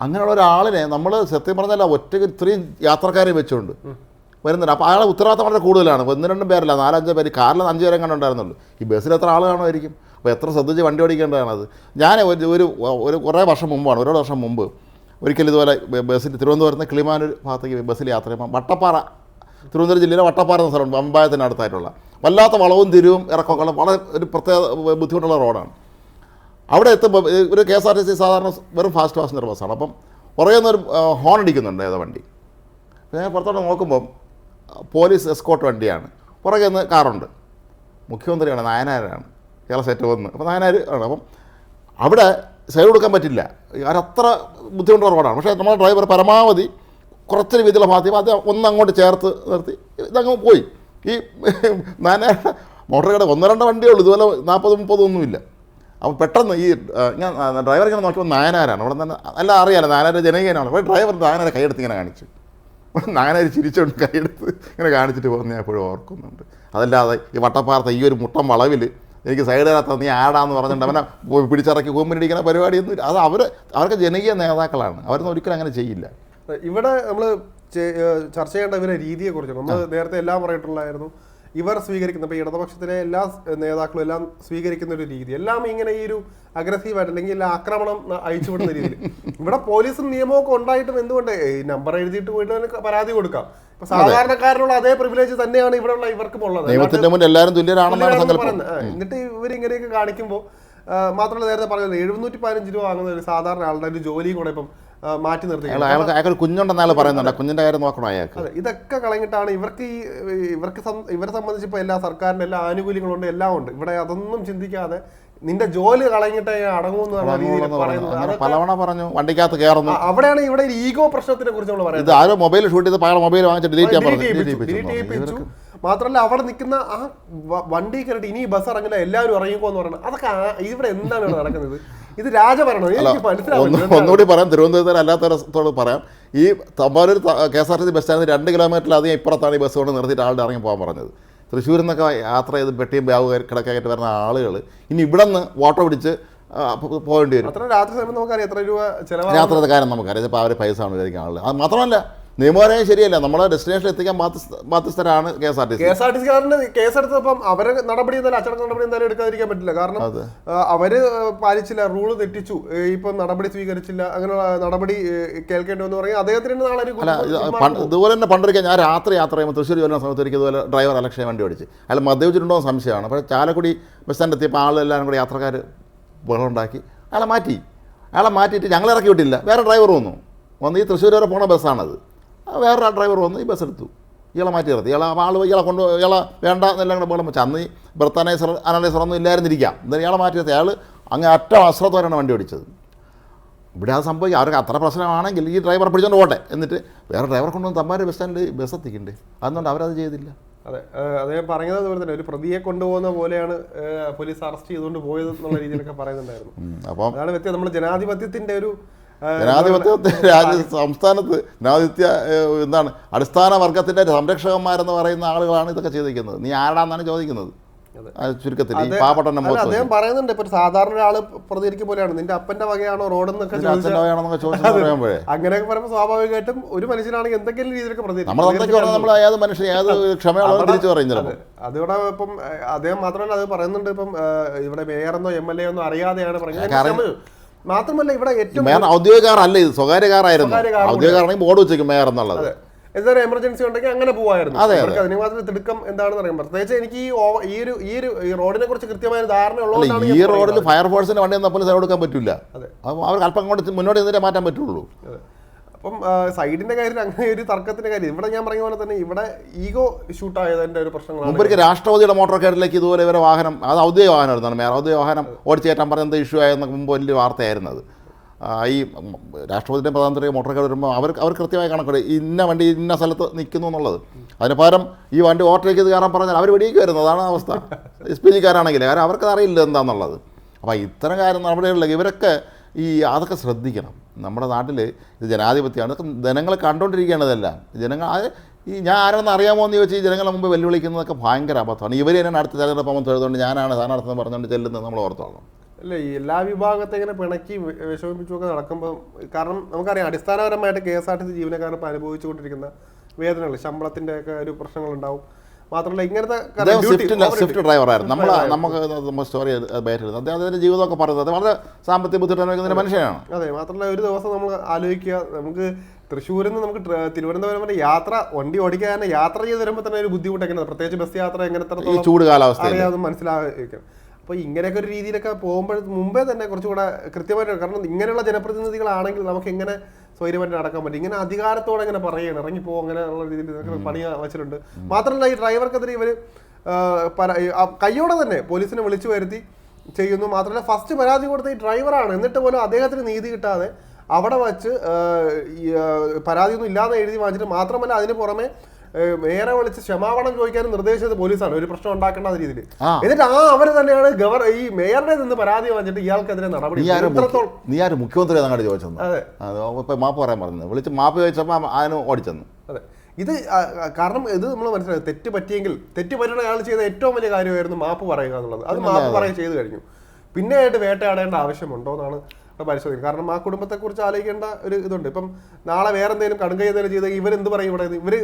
അങ്ങനെയുള്ള ഒരാളിനെ നമ്മൾ സത്യം പറഞ്ഞാൽ ഒറ്റയ്ക്ക് ഇത്രയും യാത്രക്കാരെ വെച്ചുകൊണ്ട് വരുന്നുണ്ട്. അപ്പോൾ അയാളെ ഉത്തരവാദിത്തം വളരെ കൂടുതലാണ്. ഒന്ന് രണ്ടും പേരല്ല നാലഞ്ച് പേര്. കാറിൽ അഞ്ച് പേരെ കണ്ടുണ്ടായിരുന്നുള്ളൂ ഈ ബസ്സിൽ എത്ര ആൾ കാണുമായിരിക്കും? അപ്പോൾ എത്ര ശ്രദ്ധിച്ച് വണ്ടി ഓടിക്കേണ്ടതാണത്. ഞാൻ ഒരു ഒരു കുറേ വർഷം മുമ്പാണ് ഒരു വർഷം മുമ്പ് ഒരിക്കലും ഇതുപോലെ ബസ്സിൽ തിരുവനന്തപുരത്ത് കിളിമാനൂർ ഭാഗത്തേക്ക് ബസ്സിൽ യാത്ര ചെയ്യുമ്പോൾ വട്ടപ്പാറ തിരുവനന്തപുരം ജില്ലയിലെ വട്ടപ്പാറ എന്ന സ്ഥലമുണ്ട് അമ്പായത്തിന്റെ അടുത്തായിട്ടുള്ള. വല്ലാത്ത വളവും തിരിവും ഇറക്കമൊക്കെ വളരെ ഒരു പ്രത്യേക ബുദ്ധിമുട്ടുള്ള റോഡാണ്. അവിടെ എത്തുമ്പോൾ ഒരു K S R T C സാധാരണ വെറും ഫാസ്റ്റ് പാസഞ്ചർ ബസ്സാണ്. അപ്പം പുറകെ നിന്ന് ഒരു ഹോൺ അടിക്കുന്നുണ്ട് ഏതോ വണ്ടി. ഞാൻ പുറത്തോട്ട് നോക്കുമ്പം പോലീസ് എസ്കോട്ട് വണ്ടിയാണ്. പുറകെ നിന്ന് കാറുണ്ട്. മുഖ്യമന്ത്രിയാണ് നായനാരാണ്. കേരള സെറ്റ് വന്ന്. അപ്പോൾ നായനാർ ആണ്. അപ്പം അവിടെ സൈഡ് കൊടുക്കാൻ പറ്റില്ല. അവരത്ര ബുദ്ധിമുട്ടുള്ള റോഡാണ്. പക്ഷേ നമ്മുടെ ഡ്രൈവർ പരമാവധി കുറച്ചൊരു രീതിയിലുള്ള ഭാഗത്ത് അത് ഒന്ന് അങ്ങോട്ട് ചേർത്ത് നിർത്തി ഇതങ്ങ് പോയി. ഈ നായനാർ മോട്ടോർ കട ഒന്ന് രണ്ട് വണ്ടിയേ ഉള്ളൂ. ഇതുപോലെ നാൽപ്പത് മുപ്പതൊന്നുമില്ല അപ്പോൾ പെട്ടെന്ന് ഈ ഞാൻ ഡ്രൈവർ ഇങ്ങനെ നോക്കിയപ്പോൾ നായനാരാണ്. അവിടെ തന്നെ എല്ലാം അറിയാലോ. നായനാർ ജനകീയനാണ്. അപ്പോൾ ഡ്രൈവർ നായനാരെ കൈയെടുത്ത് ഇങ്ങനെ കാണിച്ചു. നായനാർ ചിരിച്ചുകൊണ്ട് കൈയെടുത്ത് ഇങ്ങനെ കാണിച്ചിട്ട് പോകുന്ന ഞാൻ എപ്പോഴും ഓർക്കുന്നുണ്ട്. അതല്ലാതെ ഈ വട്ടപ്പാറത്തെ ഈ ഒരു മുട്ടം വളവിൽ എനിക്ക് സൈഡ് തരാത്ത നീ ആടാന്ന് പറഞ്ഞിട്ട് അവനെ പിടിച്ചിറക്കി കൂമ്പിടിക്കുന്ന പരിപാടിയൊന്നും അത് അവർ അവർക്ക് ജനകീയ നേതാക്കളാണ്. അവരൊന്നും ഒരിക്കലും അങ്ങനെ ചെയ്യില്ല. ഇവിടെ നമ്മൾ ചർച്ച ചെയ്യേണ്ട ഇവരെ രീതിയെക്കുറിച്ച്. നമ്മൾ നേരത്തെ എല്ലാം പറഞ്ഞിട്ടുള്ളായിരുന്നു ഇവർ സ്വീകരിക്കുന്ന ഇപ്പോൾ ഇടതുപക്ഷത്തിലെ എല്ലാ നേതാക്കളും എല്ലാം സ്വീകരിക്കുന്ന ഒരു രീതി. എല്ലാം ഇങ്ങനെ ഈ ഒരു അഗ്രസീവായിട്ട് അല്ലെങ്കിൽ എല്ലാ ആക്രമണം അയച്ചുവിടുന്ന രീതിയിൽ. ഇവിടെ പോലീസും നിയമവും ഒക്കെ ഉണ്ടായിട്ടും എന്തുകൊണ്ട്? ഈ നമ്പർ എഴുതിയിട്ട് പോയിട്ട് പരാതി കൊടുക്കാം. സാധാരണക്കാരനുള്ള അതേ. പ്രിവിലേജ് തന്നെയാണ് ഇവിടെ ഉള്ള ഇവർക്കും ഉള്ളത്. ദൈവത്തിന്റെ മുന്നിൽ എല്ലാവരും തുല്യരാണെന്നാണ് എന്നിട്ട് ഇവരിങ്ങനെയൊക്കെ കാണിക്കുമ്പോൾ മാത്രമല്ല നേരത്തെ പറഞ്ഞത് എഴുന്നൂറ്റി പതിനഞ്ച് രൂപ വാങ്ങുന്ന ഒരു സാധാരണ ആളുടെ ഒരു ജോലിയും കൂടെ ഇപ്പം മാറ്റി നിർത്തി അയാൾ അയാൾക്ക് അയാൾക്ക് ഒരു കുഞ്ഞുണ്ടെന്ന് അയാൾ പറയുന്നുണ്ട്. കുഞ്ഞിന്റെ കാര്യം നോക്കണം അയാൾക്ക്. അതെ ഇതൊക്കെ കളഞ്ഞിട്ടാണ് ഇവർക്ക് ഈ ഇവർക്ക് ഇവരെ സംബന്ധിച്ച് ഇപ്പോൾ എല്ലാ സർക്കാരിന്റെ എല്ലാ ആനുകൂല്യങ്ങളുണ്ട് എല്ലാം ഉണ്ട്. ഇവിടെ അതൊന്നും ചിന്തിക്കാതെ നിന്റെ ജോലി കളഞ്ഞിട്ട് അടങ്ങുമെന്നാണ് രീതിയിൽ പറയുന്നത്. പലവണ പറഞ്ഞു വണ്ടിക്കകത്ത് കയറുന്നു. അവിടെയാണ് ഇവിടെ ഈഗോ പ്രശ്നത്തിനെ കുറിച്ച് നമ്മൾ പറയുന്നത്. ഇത് ആരോ മൊബൈൽ ഷൂട്ട് ചെയ്ത് അയാൾ മൊബൈൽ വാങ്ങിച്ചിട്ട് ഡിലീറ്റ് ചെയ്യാൻ പറഞ്ഞു. മാത്രമല്ല അവിടെ നിൽക്കുന്ന ആ വണ്ടി കയറിയിട്ട് ഇനി ബസ് ഇറങ്ങില്ല എല്ലാവരും ഇറങ്ങിക്കോ എന്ന് പറയുന്നത് അതൊക്കെ ഇവിടെ എന്താണ് ഇവിടെ നടക്കുന്നത്? ഇത് രാജഭരണം. ഒന്നുകൂടി പറയാം. തിരുവനന്തപുരത്ത് അല്ലാത്തവരത്തോട് പറയാം. ഈ Thampanoor K S R T C bus സ്റ്റാൻഡിൽ രണ്ട് കിലോമീറ്ററിലധികം ഇപ്പുറത്താണ് ഈ ബസ് കൊണ്ട് നിർത്തിയിട്ട് ആളുടെ ഇറങ്ങി പോകാൻ പറഞ്ഞത്. തൃശ്ശൂരിൽ നിന്നൊക്കെ യാത്ര ചെയ്ത് പെട്ടിയും ബാഗ് കിടക്കായിട്ട് വരുന്ന ആളുകൾ ഇനി ഇവിടെ നിന്ന് ഓട്ടോ പിടിച്ച് പോകേണ്ടി വരും. രാത്രി സമയം നമുക്കറിയാം. എത്ര രൂപ ചെലവാണ് യാത്രയുടെ കാര്യം നമുക്കറിയാം. ഇപ്പോൾ അവർ പൈസ ആണ് വിചാരിക്കുന്ന ആളുകൾ അത് മാത്രമല്ല നിയമപരമായി ശരിയല്ല നമ്മളെ ഡെസ്റ്റിനേഷനിൽ എത്തിക്കാൻ ബാധ്യസ്ഥ ബാധ്യസ്ഥരാണ് K S R T C. K S R T സിക്കാരന് കേസെടുത്തപ്പം അവരെ നടപടി എന്തായാലും അച്ചടക്ക നടപടി എന്തായാലും എടുക്കാതിരിക്കാൻ പറ്റില്ല. കാരണം അവർ പാലിച്ചില്ല റൂൾ തെറ്റിച്ചു. ഇപ്പം നടപടി സ്വീകരിച്ചില്ല അങ്ങനെയുള്ള നടപടി കേൾക്കേണ്ടി വന്നു പറയും അദ്ദേഹത്തിന് നാളെ ഇതുപോലെ തന്നെ പണ്ടൊരിക്കൽ ഞാൻ രാത്രി യാത്ര ചെയ്യുമ്പോൾ തൃശ്ശൂർ വരുന്ന സമയത്ത് എനിക്ക് ഇതുപോലെ ഡ്രൈവർ അലക്ഷ്യ വണ്ടി ഓടിച്ച്. അയാൾ മദ്യപിച്ചിട്ടുണ്ടോ എന്ന് സംശയമാണ്. അപ്പോൾ ചാലക്കുടി ബസ് സ്റ്റാൻഡ് എത്തിയപ്പോൾ ആളെല്ലാവരും കൂടി യാത്രക്കാർ ബഹളം ഉണ്ടാക്കി അയാളെ മാറ്റി. അയാളെ മാറ്റിയിട്ട് ഞങ്ങൾ ഇറക്കി വിട്ടില്ല. വേറെ ഡ്രൈവർ വന്നു. വന്ന് ഈ തൃശ്ശൂർ വരെ പോണ ബസ്സാണത് ആ വേറെ ഡ്രൈവർ വന്ന് ഈ ബസ് എടുത്തു. ഇയാളെ മാറ്റി നിർത്തി. ഇയാളെ ആൾ ഇയാളെ കൊണ്ട് ഇയാളെ വേണ്ട എന്നെല്ലാം കൂടെ ബഹളം വെച്ചാൽ അന്ന് ഈ ബർത്ത് അനലൈസർ ഒന്നും ഇല്ലായിരുന്നിരിക്കാം. എന്തായാലും ഇയാളെ മാറ്റി നിർത്തി. അയാൾ അങ്ങ് അറ്റ അശ്രദ്ധമാണ് വണ്ടി ഓടിച്ചത്. ഇവിടെ അത് സംഭവിക്കും. അവർക്ക് അത്ര പ്രശ്നമാണെങ്കിൽ ഈ ഡ്രൈവർ പിടിച്ചോണ്ട് പോട്ടെ എന്നിട്ട് വേറെ ഡ്രൈവർ കൊണ്ടുവന്ന് തമ്മാര് ബസ് സ്റ്റാൻഡിൽ ബസ് എത്തിക്കണ്ടേ? അതുകൊണ്ട് അവരത് ചെയ്തില്ല? അതെ അദ്ദേഹം പറഞ്ഞത് അതുപോലെ തന്നെ ഒരു പ്രതിയെ കൊണ്ടുപോകുന്ന പോലെയാണ് പോലീസ് അറസ്റ്റ് ചെയ്തുകൊണ്ട് പോയത് എന്നുള്ള രീതിയിലൊക്കെ പറയുന്നുണ്ടായിരുന്നു. അപ്പോൾ അപ്പം അതാണ് വ്യത്യാസം. നമ്മൾ ജനാധിപത്യത്തിന്റെ ഒരു ജനാധിപത്യത്തെ രാജ്യ സംസ്ഥാനത്ത് ജനാധിപത്യ എന്താണ് അടിസ്ഥാന വർഗത്തിന്റെ സംരക്ഷകന്മാരെന്ന് പറയുന്ന ആളുകളാണ് ഇതൊക്കെ ചെയ്തിരിക്കുന്നത്. നീ ആരാണെന്നാണ് ചോദിക്കുന്നത്? ചുരുക്കത്തിൽ അദ്ദേഹം പറയുന്നുണ്ട് ഇപ്പൊ സാധാരണ ഒരാൾ പ്രതികരിക്കും പോലെയാണ്. നിന്റെ അപ്പന്റെ വകയാണോ റോഡ് അങ്ങനെയൊക്കെ പറയുമ്പോൾ സ്വാഭാവികമായിട്ടും ഒരു മനുഷ്യനാണെങ്കിൽ എന്തെങ്കിലും രീതിയിലൊക്കെ പ്രതികരിക്കും. അതിവിടെ ഇപ്പം അദ്ദേഹം മാത്രമല്ല അത് പറയുന്നുണ്ട് ഇപ്പം ഇവിടെ മേയർ എന്നോ എം എൽ എ എന്നോ അറിയാതെയാണ് പറയുന്നത് മാത്രമല്ല ഇവിടെ ഏറ്റവും മേയർ ഔദ്യോഗിക കാറല്ല ഇത്. സ്വകാര്യ കാറായിരുന്നു. ഔദ്യോഗിക കാറാണെങ്കിൽ ബോർഡ് വെച്ചേക്കും മേയർ എന്നുള്ളത്. എന്തൊരു എമർജൻസി ഉണ്ടെങ്കിൽ അങ്ങനെ പോവായിരുന്നു. അതെ, ഇവർക്ക് അതിന് മാത്രം തിടുക്കം എന്താണെന്ന് അറിയാം പ്രത്യേകിച്ച് എനിക്ക് ഈ ഈ ഒരു ഈ ഒരു ഈ റോഡിനെ കുറിച്ച് കൃത്യമായ ധാരണ ഉള്ളത് ഈ റോഡിൽ ഫയർഫോഴ്സിന്റെ വണ്ടി വന്നപ്പോൾ സൈഡ് കൊടുക്കാൻ പറ്റില്ല. അവർ അവർക്ക് അല്പം കൊണ്ട് മുന്നോട്ട് നിന്നിട്ടേ മാറ്റാൻ പറ്റുള്ളൂ. അപ്പം സൈഡിന്റെ കാര്യം അങ്ങനെ ഒരു തർക്കത്തിന്റെ കാര്യം. ഇവിടെ ഞാൻ പറഞ്ഞ പോലെ തന്നെ ഇവിടെ ഈഗോ ഷൂട്ട് ആയതിന്റെ ഒരു പ്രശ്നങ്ങളാണ്. മുമ്പൊരിക്കൽ രാഷ്ട്രപതിയുടെ മോട്ടോർ കാറിലേക്ക് ഇതുപോലെ ഇവരെ വാഹനം അത് ഔദ്യോഗിക വാഹനമായിരുന്നു മേയർ ഔദ്യോഗിക വാഹനം ഓടിച്ചേറ്റാൻ പറഞ്ഞ എന്താ ഇഷ്യൂ ആയിരുന്ന മുമ്പ് വലിയ വാർത്തയായിരുന്നത്. ഈ രാഷ്ട്രപതിയുടെ പ്രധാനമന്ത്രി മോട്ടോർ കാർ വരുമ്പോൾ അവർ അവർ കൃത്യമായി കണക്കെടു ഇന്ന വണ്ടി ഇന്ന സ്ഥലത്ത് നിൽക്കുന്നു എന്നുള്ളത്. അതിന് പകരം ഈ വണ്ടി ഓവർടേക്ക് ചെയ്ത് കയറാൻ പറഞ്ഞാൽ അവർ വെടിയേക്കുമായിരുന്നു അതാണ് അവസ്ഥ. എസ് പി ജിക്കാരാണെങ്കിൽ കാരണം അവർക്ക് അറിയില്ല എന്താണെന്നുള്ളത് അപ്പോൾ ഇത്തരം കാര്യം നടപടികളിലേക്ക് ഇവരൊക്കെ ഈ അതൊക്കെ ശ്രദ്ധിക്കണം. നമ്മുടെ നാട്ടിൽ ഇത് ജനാധിപത്യമാണ്. ഇതൊക്കെ ജനങ്ങൾ ജനങ്ങൾ ഈ ഞാൻ ആരാണെന്ന് അറിയാമോ എന്ന് ചോദിച്ചാൽ ഈ ജനങ്ങളെ മുമ്പ് വെല്ലുവിളിക്കുന്നതൊക്കെ ഭയങ്കര അബദ്ധമാണ്. ഇവർ തന്നെ അടുത്ത തെരഞ്ഞെടുപ്പ് ആകുമ്പോൾ എഴുതുകൊണ്ട് ഞാനാണ് സ്ഥാനാർത്ഥം പറഞ്ഞുകൊണ്ട് ചെല്ലുന്നത് നമ്മൾ ഓർത്തോളം അല്ല ഈ എല്ലാ വിഭാഗത്തെ ഇങ്ങനെ പിണക്കി വിഷമിപ്പിച്ചൊക്കെ നടക്കുമ്പോൾ കാരണം നമുക്കറിയാം അടിസ്ഥാനപരമായിട്ട് K S R T C ജീവനക്കാർ ഇപ്പോൾ അനുഭവിച്ചുകൊണ്ടിരിക്കുന്ന വേദനകൾ ശമ്പളത്തിന്റെ ഒക്കെ ഒരു പ്രശ്നങ്ങൾ ഉണ്ടാവും മാത്രമല്ല ഇങ്ങനത്തെ അദ്ദേഹം സ്വിഫ്റ്റ്. ഡ്രൈവറായിരുന്നു നമ്മൾ നമുക്ക് നമ്മൾ സ്റ്റോറി ബയറ്റിരുന്നു അദ്ദേഹത്തിന്റെ ജീവിതമൊക്കെ പറയുന്നത് വളരെ സാമ്പത്തിക ബുദ്ധിമുട്ട് അനുഭവിക്കുന്ന മനുഷ്യനാണ്. അതെ മാത്രമല്ല ഒരു ദിവസം നമ്മൾ ആലോചിക്കുക നമുക്ക് തൃശ്ശൂരിൽ നിന്ന് നമുക്ക് തിരുവനന്തപുരം വരെ യാത്ര വണ്ടി ഓടിക്കാൻ തന്നെ യാത്ര ചെയ്ത് വരുമ്പോൾ തന്നെ ഒരു ബുദ്ധിമുട്ട് എങ്ങനെ പ്രത്യേകിച്ച് ബസ് യാത്ര എങ്ങനത്തെ ചൂട് കാലാവസ്ഥ അറിയാതെ മനസ്സിലായിരിക്കണം അപ്പോൾ ഇങ്ങനെയൊക്കെ ഒരു രീതിയിലൊക്കെ പോകുമ്പോൾ മുമ്പേ തന്നെ കുറച്ചുകൂടെ കൃത്യമായിട്ട് കാരണം ഇങ്ങനെയുള്ള ജനപ്രതിനിധികളാണെങ്കിൽ നമുക്ക് എങ്ങനെ സ്വൈര്യമായിട്ട് നടക്കാൻ പറ്റും. ഇങ്ങനെ അധികാരത്തോടെ ഇങ്ങനെ പറയുകയാണ്. ഇറങ്ങിപ്പോ അങ്ങനെയുള്ള രീതിയിൽ ഇതൊക്കെ പണി വെച്ചിട്ടുണ്ട്. മാത്രമല്ല ഈ ഡ്രൈവർക്കെതിരെ ഇവർ കയ്യോടെ തന്നെ പോലീസിനെ വിളിച്ചു വരുത്തി ചെയ്യുന്നു. മാത്രമല്ല ഫസ്റ്റ് പരാതി കൊടുത്ത ഈ ഡ്രൈവറാണ്. എന്നിട്ട് പോലും അദ്ദേഹത്തിന് നീതി കിട്ടാതെ അവിടെ വച്ച് പരാതിയൊന്നും ഇല്ലാതെ എഴുതി വാങ്ങിച്ചിട്ട് മാത്രമല്ല അതിന് പുറമെ മേയറെ വിളിച്ച് ക്ഷമാപണം ചോദിക്കാനും നിർദ്ദേശിച്ചത് പോലീസാണ്. ഒരു പ്രശ്നം ഉണ്ടാക്കേണ്ട രീതിയിൽ. എന്നിട്ട് ആ അവർ തന്നെയാണ് ഗവർ ഈ മേയറുടെ നിന്ന് പരാതി വാങ്ങിച്ചിട്ട് ഇയാൾക്കെതിരെ നടപടി നീ ആര് മുഖ്യമന്ത്രി അങ്ങോട്ട് ചോദിച്ചെന്ന് അതെ. മാപ്പ് പറയാൻ പറഞ്ഞു വിളിച്ച് മാപ്പ് ചോദിച്ചപ്പോൾ അതിന് ഓടിച്ചെന്ന്. അതെ. ഇത് കാരണം ഇത് നമ്മൾ മനസ്സിലായി. തെറ്റ് പറ്റിയെങ്കിൽ തെറ്റ് പറ്റുന്ന അയാൾ ചെയ്ത ഏറ്റവും വലിയ കാര്യമായിരുന്നു മാപ്പ് പറയുക എന്നുള്ളത്. അത് മാപ്പ് പറയുക ചെയ്തു കഴിഞ്ഞു. പിന്നെ ആയിട്ട് വേട്ടയാടേണ്ട ആവശ്യമുണ്ടോ എന്നാണ് ഇവിടെ പരിശോധിക്കുന്നത് കാരണം ആ കുടുംബത്തെ കുറിച്ച് ആലോചിക്കേണ്ട ഒരു ഇതുണ്ട്. ഇപ്പം നാളെ വേറെ എന്തെങ്കിലും കടുങ്കൈ എന്തെങ്കിലും ചെയ്താൽ ഇവരെന്ത് പറയും ഇവിടെ? ഇവർ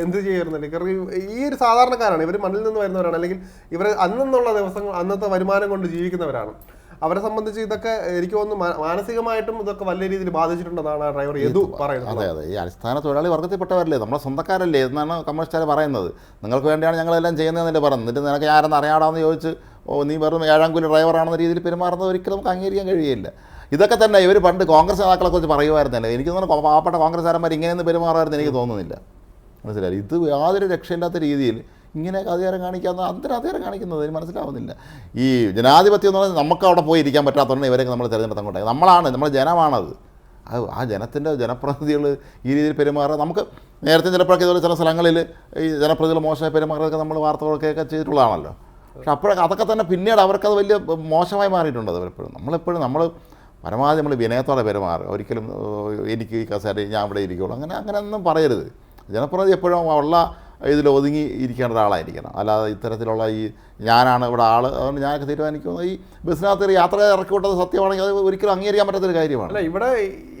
എന്ത് ചെയ്യുന്നില്ല കാരണം ഈ- ഒരു സാധാരണക്കാരാണ്. ഇവർ മണ്ണിൽ നിന്ന് വരുന്നവരാണ്. അല്ലെങ്കിൽ ഇവർ അന്നെന്നുള്ള ദിവസങ്ങൾ അന്നത്തെ വരുമാനം കൊണ്ട് ജീവിക്കുന്നവരാണ്. അവരെ സംബന്ധിച്ച് ഇതൊക്കെ എനിക്ക് തോന്നുന്നു മാനസികമായിട്ടും ഇതൊക്കെ വലിയ രീതിയിൽ ബാധിച്ചിട്ടുണ്ടെന്നാണ് ആ ഡ്രൈവർ യദു പറയുന്നത്. അതെ അതെ. ഈ അടിസ്ഥാന തൊഴിലാളി വർഗത്തിൽപ്പെട്ടവരല്ലേ നമ്മളെ സ്വന്തക്കാരല്ലേ? എന്നാണ് കമ്മ്യൂണിസ്റ്റുകാർ പറയുന്നത്. നിങ്ങൾക്ക് വേണ്ടിയാണ് ഞങ്ങളെല്ലാം ചെയ്യുന്നതെന്നല്ലേ പറയുന്നത്. എന്നിട്ട് നിനക്ക് ആരെന്ന് അറിയാടാന്ന് ചോദിച്ച് ഓ നീ വെറും ഏഴാം കൂലി ഡ്രൈവറാണെന്ന രീതിയിൽ പെരുമാറുന്നത് ഒരിക്കലും നമുക്ക് അംഗീകരിക്കാൻ കഴിയില്ല ഇതൊക്കെ തന്നെ ഇവർ പണ്ട് കോൺഗ്രസ് നേതാക്കളെ കുറിച്ച് പറയുമായിരുന്നല്ലേ? എനിക്ക് തോന്നുന്നു പാവപ്പെട്ട കോൺഗ്രസ്സുകാരന്മാർ ഇങ്ങനെയൊന്നും പെരുമാറുമായിരുന്നു എനിക്ക് തോന്നുന്നില്ല. മനസ്സിലായി? ഇത് യാതൊരു രക്ഷയില്ലാത്ത രീതിയിൽ ഇങ്ങനെയൊക്കെ അധികാരം കാണിക്കാത്ത എന്തിനാ അധികാരം കാണിക്കുന്നത്? എനിക്ക് മനസ്സിലാവുന്നില്ല. ഈ ജനാധിപത്യം എന്ന് പറഞ്ഞാൽ നമുക്ക് അവിടെ പോയി ഇരിക്കാൻ പറ്റാത്തതുകൊണ്ട് ഇവരൊക്കെ നമ്മൾ തിരഞ്ഞെടുത്ത് അങ്ങോട്ടേക്ക് നമ്മളാണ് നമ്മൾ ജനമാണത്. അത് ആ ജനത്തിന്റെ ജനപ്രതിനിധികൾ ഈ രീതിയിൽ പെരുമാറുക. നമുക്ക് നേരത്തെ ചിലപ്പോഴൊക്കെ ഇതുപോലെ ചില സ്ഥലങ്ങളിൽ ഈ ജനപ്രതിനിധികൾ മോശമായി പെരുമാറുകയൊക്കെ നമ്മൾ വാർത്തകളൊക്കെ ചെയ്തിട്ടുള്ളതാണല്ലോ. പക്ഷെ അപ്പോഴൊക്കെ അതൊക്കെ തന്നെ പിന്നീട് അവർക്കത് വലിയ മോശമായി മാറിയിട്ടുണ്ട് അത് പലപ്പോഴും നമ്മളെപ്പോഴും നമ്മൾ പരമാവധി നമ്മൾ വിനയത്തോടെ പെരുമാറുക. ഒരിക്കലും എനിക്ക് ഈ കസേര ഞാൻ ഇവിടെ ഇരിക്കുള്ളൂ. അങ്ങനെ അങ്ങനെ ഒന്നും പറയരുത്. ജനപ്രതി എപ്പോഴും ഉള്ള ഇതിൽ ഒതുങ്ങി ഇരിക്കേണ്ട ഒരാളായിരിക്കണം അല്ലാതെ ഇത്തരത്തിലുള്ള ഈ ഞാനാണ് ഇവിടെ ആൾ അതുകൊണ്ട് ഞാനൊക്കെ തീരുമാനിക്കുന്നത് ഈ ബസ്സിനകത്ത് യാത്ര ഇറക്കി വിട്ടത് സത്യമാണെങ്കിൽ അത് ഒരിക്കലും അംഗീകരിക്കാൻ പറ്റാത്തൊരു കാര്യമാണ്. അല്ല ഇവിടെ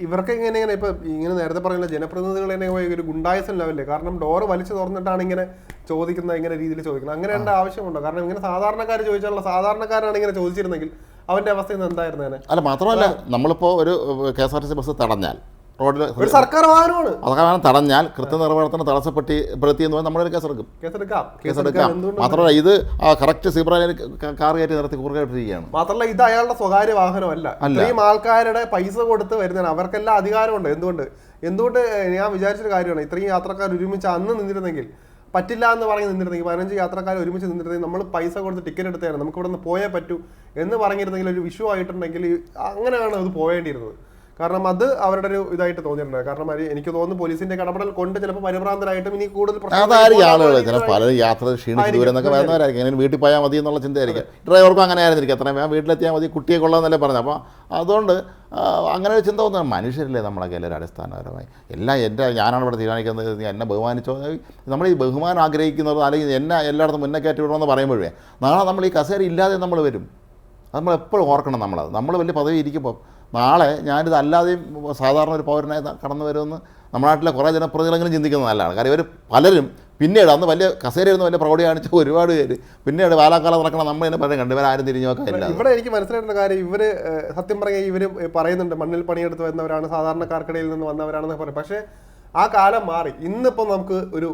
ഇവർക്ക് ഇങ്ങനെ ഇങ്ങനെ ഇപ്പം ഇങ്ങനെ നേരത്തെ പറയുന്ന ജനപ്രതിനിധികൾ തന്നെ ഒരു ഗുണ്ടായസം ലെവലില്ലേ കാരണം ഡോർ വലിച്ചു തുറന്നിട്ടാണ് ഇങ്ങനെ ചോദിക്കുന്ന ഇങ്ങനെ രീതിയിൽ ചോദിക്കുന്നത്. അങ്ങനെ എന്റെ ആവശ്യമുണ്ടോ. കാരണം ഇങ്ങനെ സാധാരണക്കാർ ചോദിച്ചാലുള്ള സാധാരണക്കാരാണ് ഇങ്ങനെ ചോദിച്ചിരുന്നെങ്കിൽ അവന്റെ അവസ്ഥ ഇന്ന് അല്ല മാത്രമല്ല നമ്മളിപ്പോൾ ഒരു K S R T C bus തടഞ്ഞാൽ റോഡിൽ സർക്കാർ വാഹനമാണ്. അതൊക്കെ വേണം തടഞ്ഞാൽ കൃത്യനിർവഹണത്തിന് തടസ്സപ്പെട്ടി പെടുത്തി എന്ന് പറഞ്ഞാൽ നമ്മളൊരു കേസെടുക്കും. കേസെടുക്കാം. മാത്രമല്ല ഇത് കറക്റ്റ് സീബ്രയിൽ കാർ കയറ്റി നിർത്തി കൂറുകയാണ് മാത്രമല്ല ഇത് അയാളുടെ സ്വകാര്യ വാഹനമല്ല. ഇത്രയും ആൾക്കാരുടെ പൈസ കൊടുത്ത് വരുന്നതാണ്. അവർക്കെല്ലാം അധികാരമുണ്ട്. എന്തുകൊണ്ട്? എന്തുകൊണ്ട് ഞാൻ വിചാരിച്ചൊരു കാര്യമാണ്. ഇത്രയും യാത്രക്കാർ ഒരുമിച്ച് അന്ന് നിന്നിരുന്നെങ്കിൽ പറ്റില്ല എന്ന് പറഞ്ഞ് നിന്നിരുന്നെങ്കിൽ പതിനഞ്ച് യാത്രക്കാർ ഒരുമിച്ച് നിന്നിരുന്നെങ്കിൽ നമ്മൾ പൈസ കൊടുത്ത് ടിക്കറ്റ് എടുത്തായിരുന്നു നമുക്ക് ഇവിടെ നിന്ന് പോയേ പറ്റൂ എന്ന് പറഞ്ഞിരുന്നെങ്കിൽ ഒരു വിഷു ആയിട്ടുണ്ടെങ്കിൽ അങ്ങനെയാണ് അത് പോയേണ്ടിയിരുന്നത് കാരണം അത് അവരുടെ ഒരു ഇതായിട്ട് തോന്നിയിട്ടുണ്ട്. കാരണം എനിക്ക് തോന്നുന്നു പോലീസിന്റെ കടപടൽ കൊണ്ട് ചിലപ്പോൾ പരിഭ്രാന്തരായിട്ടും ഇനി കൂടുതൽ പ്രശ്നം അതായിരിക്കും ആളുകൾ ചില പലരും യാത്ര ക്ഷീണിച്ച് വരുന്നവരായിരിക്കും. വീട്ടിൽ പോയാൽ മതി എന്നുള്ള ചിന്തയായിരിക്കും. ഡ്രൈവർക്കും അങ്ങനെ ആയിരുന്നിരിക്കും അത്രയും വേഗം വീട്ടിലെത്തിയാൽ മതി കുട്ടിയെ കൊള്ളാമെന്നല്ലേ പറഞ്ഞു അപ്പോൾ അതുകൊണ്ട് അങ്ങനെ ഒരു ചിന്ത തോന്നുന്നു മനുഷ്യരല്ലേ നമ്മളെ നമ്മളൊക്കെ ഒരു അടിസ്ഥാനപരമായി? എല്ലാം എന്റെ ഞാനാണ് ഇവിടെ തീരുമാനിക്കുന്നത്. നീ എന്നെ ബഹുമാനിച്ചോ? നമ്മൾ ഈ ബഹുമാനം ആഗ്രഹിക്കുന്നത് അല്ലെങ്കിൽ എന്നെ എല്ലായിടത്തും മുന്നേ കയറ്റി വിടണമെന്ന് പറയുമ്പോഴേ നാളെ നമ്മൾ ഈ കസേര ഇല്ലാതെ നമ്മൾ വരും. അത് നമ്മൾ എപ്പോഴും ഓർക്കണം നമ്മളത്. നമ്മൾ വലിയ പദവി ഇരിക്കുമ്പോൾ നാളെ ഞാനിത് അല്ലാതെയും സാധാരണ ഒരു പൗരനായി കടന്നു വരുമെന്ന് നമ്മുടെ നാട്ടിലെ കുറേ ജനപ്രതിനിധികളെങ്കിലും ചിന്തിക്കുന്നത് നല്ലതാണ്. കാരണം ഇവർ പലരും പിന്നീട് അന്ന് വലിയ കസേരയിരുന്ന് വലിയ പ്രൗഢി കാണിച്ച ഒരുപാട് പേര് പിന്നീട് വാലാക്കാലം നടക്കണം നമ്മൾ തന്നെ പലരും കണ്ടു. ആരും തിരിഞ്ഞു നോക്കാനില്ല. ഇവിടെ എനിക്ക് മനസ്സിലായിട്ടുള്ള കാര്യം ഇവർ സത്യം പറഞ്ഞാൽ ഇവർ പറയുന്നുണ്ട് മണ്ണിൽ പണിയെടുത്ത് വന്നവരാണ് സാധാരണക്കാർക്കിടയിൽ നിന്ന് വന്നവരാണെന്ന് പറയും. പക്ഷേ ആ കാലം മാറി. ഇന്നിപ്പോൾ നമുക്ക് ഒരു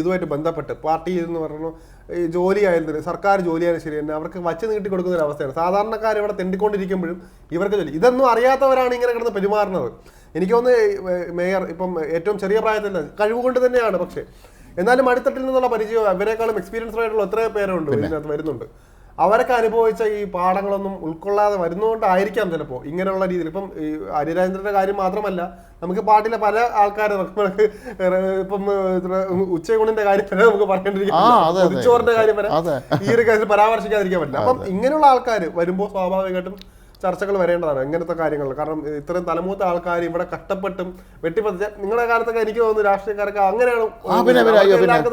ഇതുമായിട്ട് ബന്ധപ്പെട്ട് പാർട്ടി എന്ന് പറഞ്ഞു ഈ ജോലി ആയിരുന്നു സർക്കാർ ജോലിയായാലും ശരി തന്നെ അവർക്ക് വച്ച് നീട്ടി കൊടുക്കുന്ന ഒരു അവസ്ഥയാണ്. സാധാരണക്കാർ ഇവിടെ തെണ്ടിക്കൊണ്ടിരിക്കുമ്പോഴും ഇവർക്ക് ജോലി. ഇതൊന്നും അറിയാത്തവരാണ് ഇങ്ങനെ കിടന്ന് പെരുമാറുന്നത്. എനിക്ക് തോന്നുന്നു മേയർ ഇപ്പം ഏറ്റവും ചെറിയ പ്രായത്തിൽ കഴിവ് കൊണ്ട് തന്നെയാണ് പക്ഷേ. എന്നാലും അടിത്തട്ടിൽ നിന്നുള്ള പരിചയം അവരെക്കാളും എക്സ്പീരിയൻസ്ഡ് ആയിട്ടുള്ള എത്രയോ പേരുണ്ട് ഇതിനകത്ത് വരുന്നുണ്ട്. അവരൊക്കെ അനുഭവിച്ച ഈ പാഠങ്ങളൊന്നും ഉൾക്കൊള്ളാതെ വരുന്നതുകൊണ്ടായിരിക്കാം ചിലപ്പോൾ ഇങ്ങനെയുള്ള രീതിയിൽ. ഇപ്പം ഈ ഹരിരാജേന്ദ്രന്റെ കാര്യം മാത്രമല്ല നമുക്ക് പാട്ടിലെ പല ആൾക്കാരും നമുക്ക് ഇപ്പം ഉച്ചയൂണിന്റെ കാര്യം വരെ നമുക്ക്. ചോറിന്റെ കാര്യം വരെ ഈ ഒരു കാര്യത്തിൽ പരാമർശിക്കാതിരിക്കാൻ പറ്റില്ല. അപ്പം ഇങ്ങനെയുള്ള ആൾക്കാർ വരുമ്പോൾ സ്വാഭാവികമായിട്ടും ചർച്ചകൾ വരേണ്ടതാണ് ഇങ്ങനത്തെ കാര്യങ്ങൾ. കാരണം ഇത്രയും തലമൂത്ത ആൾക്കാർ ഇവിടെ കഷ്ടപ്പെട്ടും വെട്ടിപ്പതിച്ച നിങ്ങളുടെ കാലത്തൊക്കെ എനിക്ക് തോന്നുന്നു രാഷ്ട്രീയക്കാരൊക്കെ അങ്ങനെയാണ്.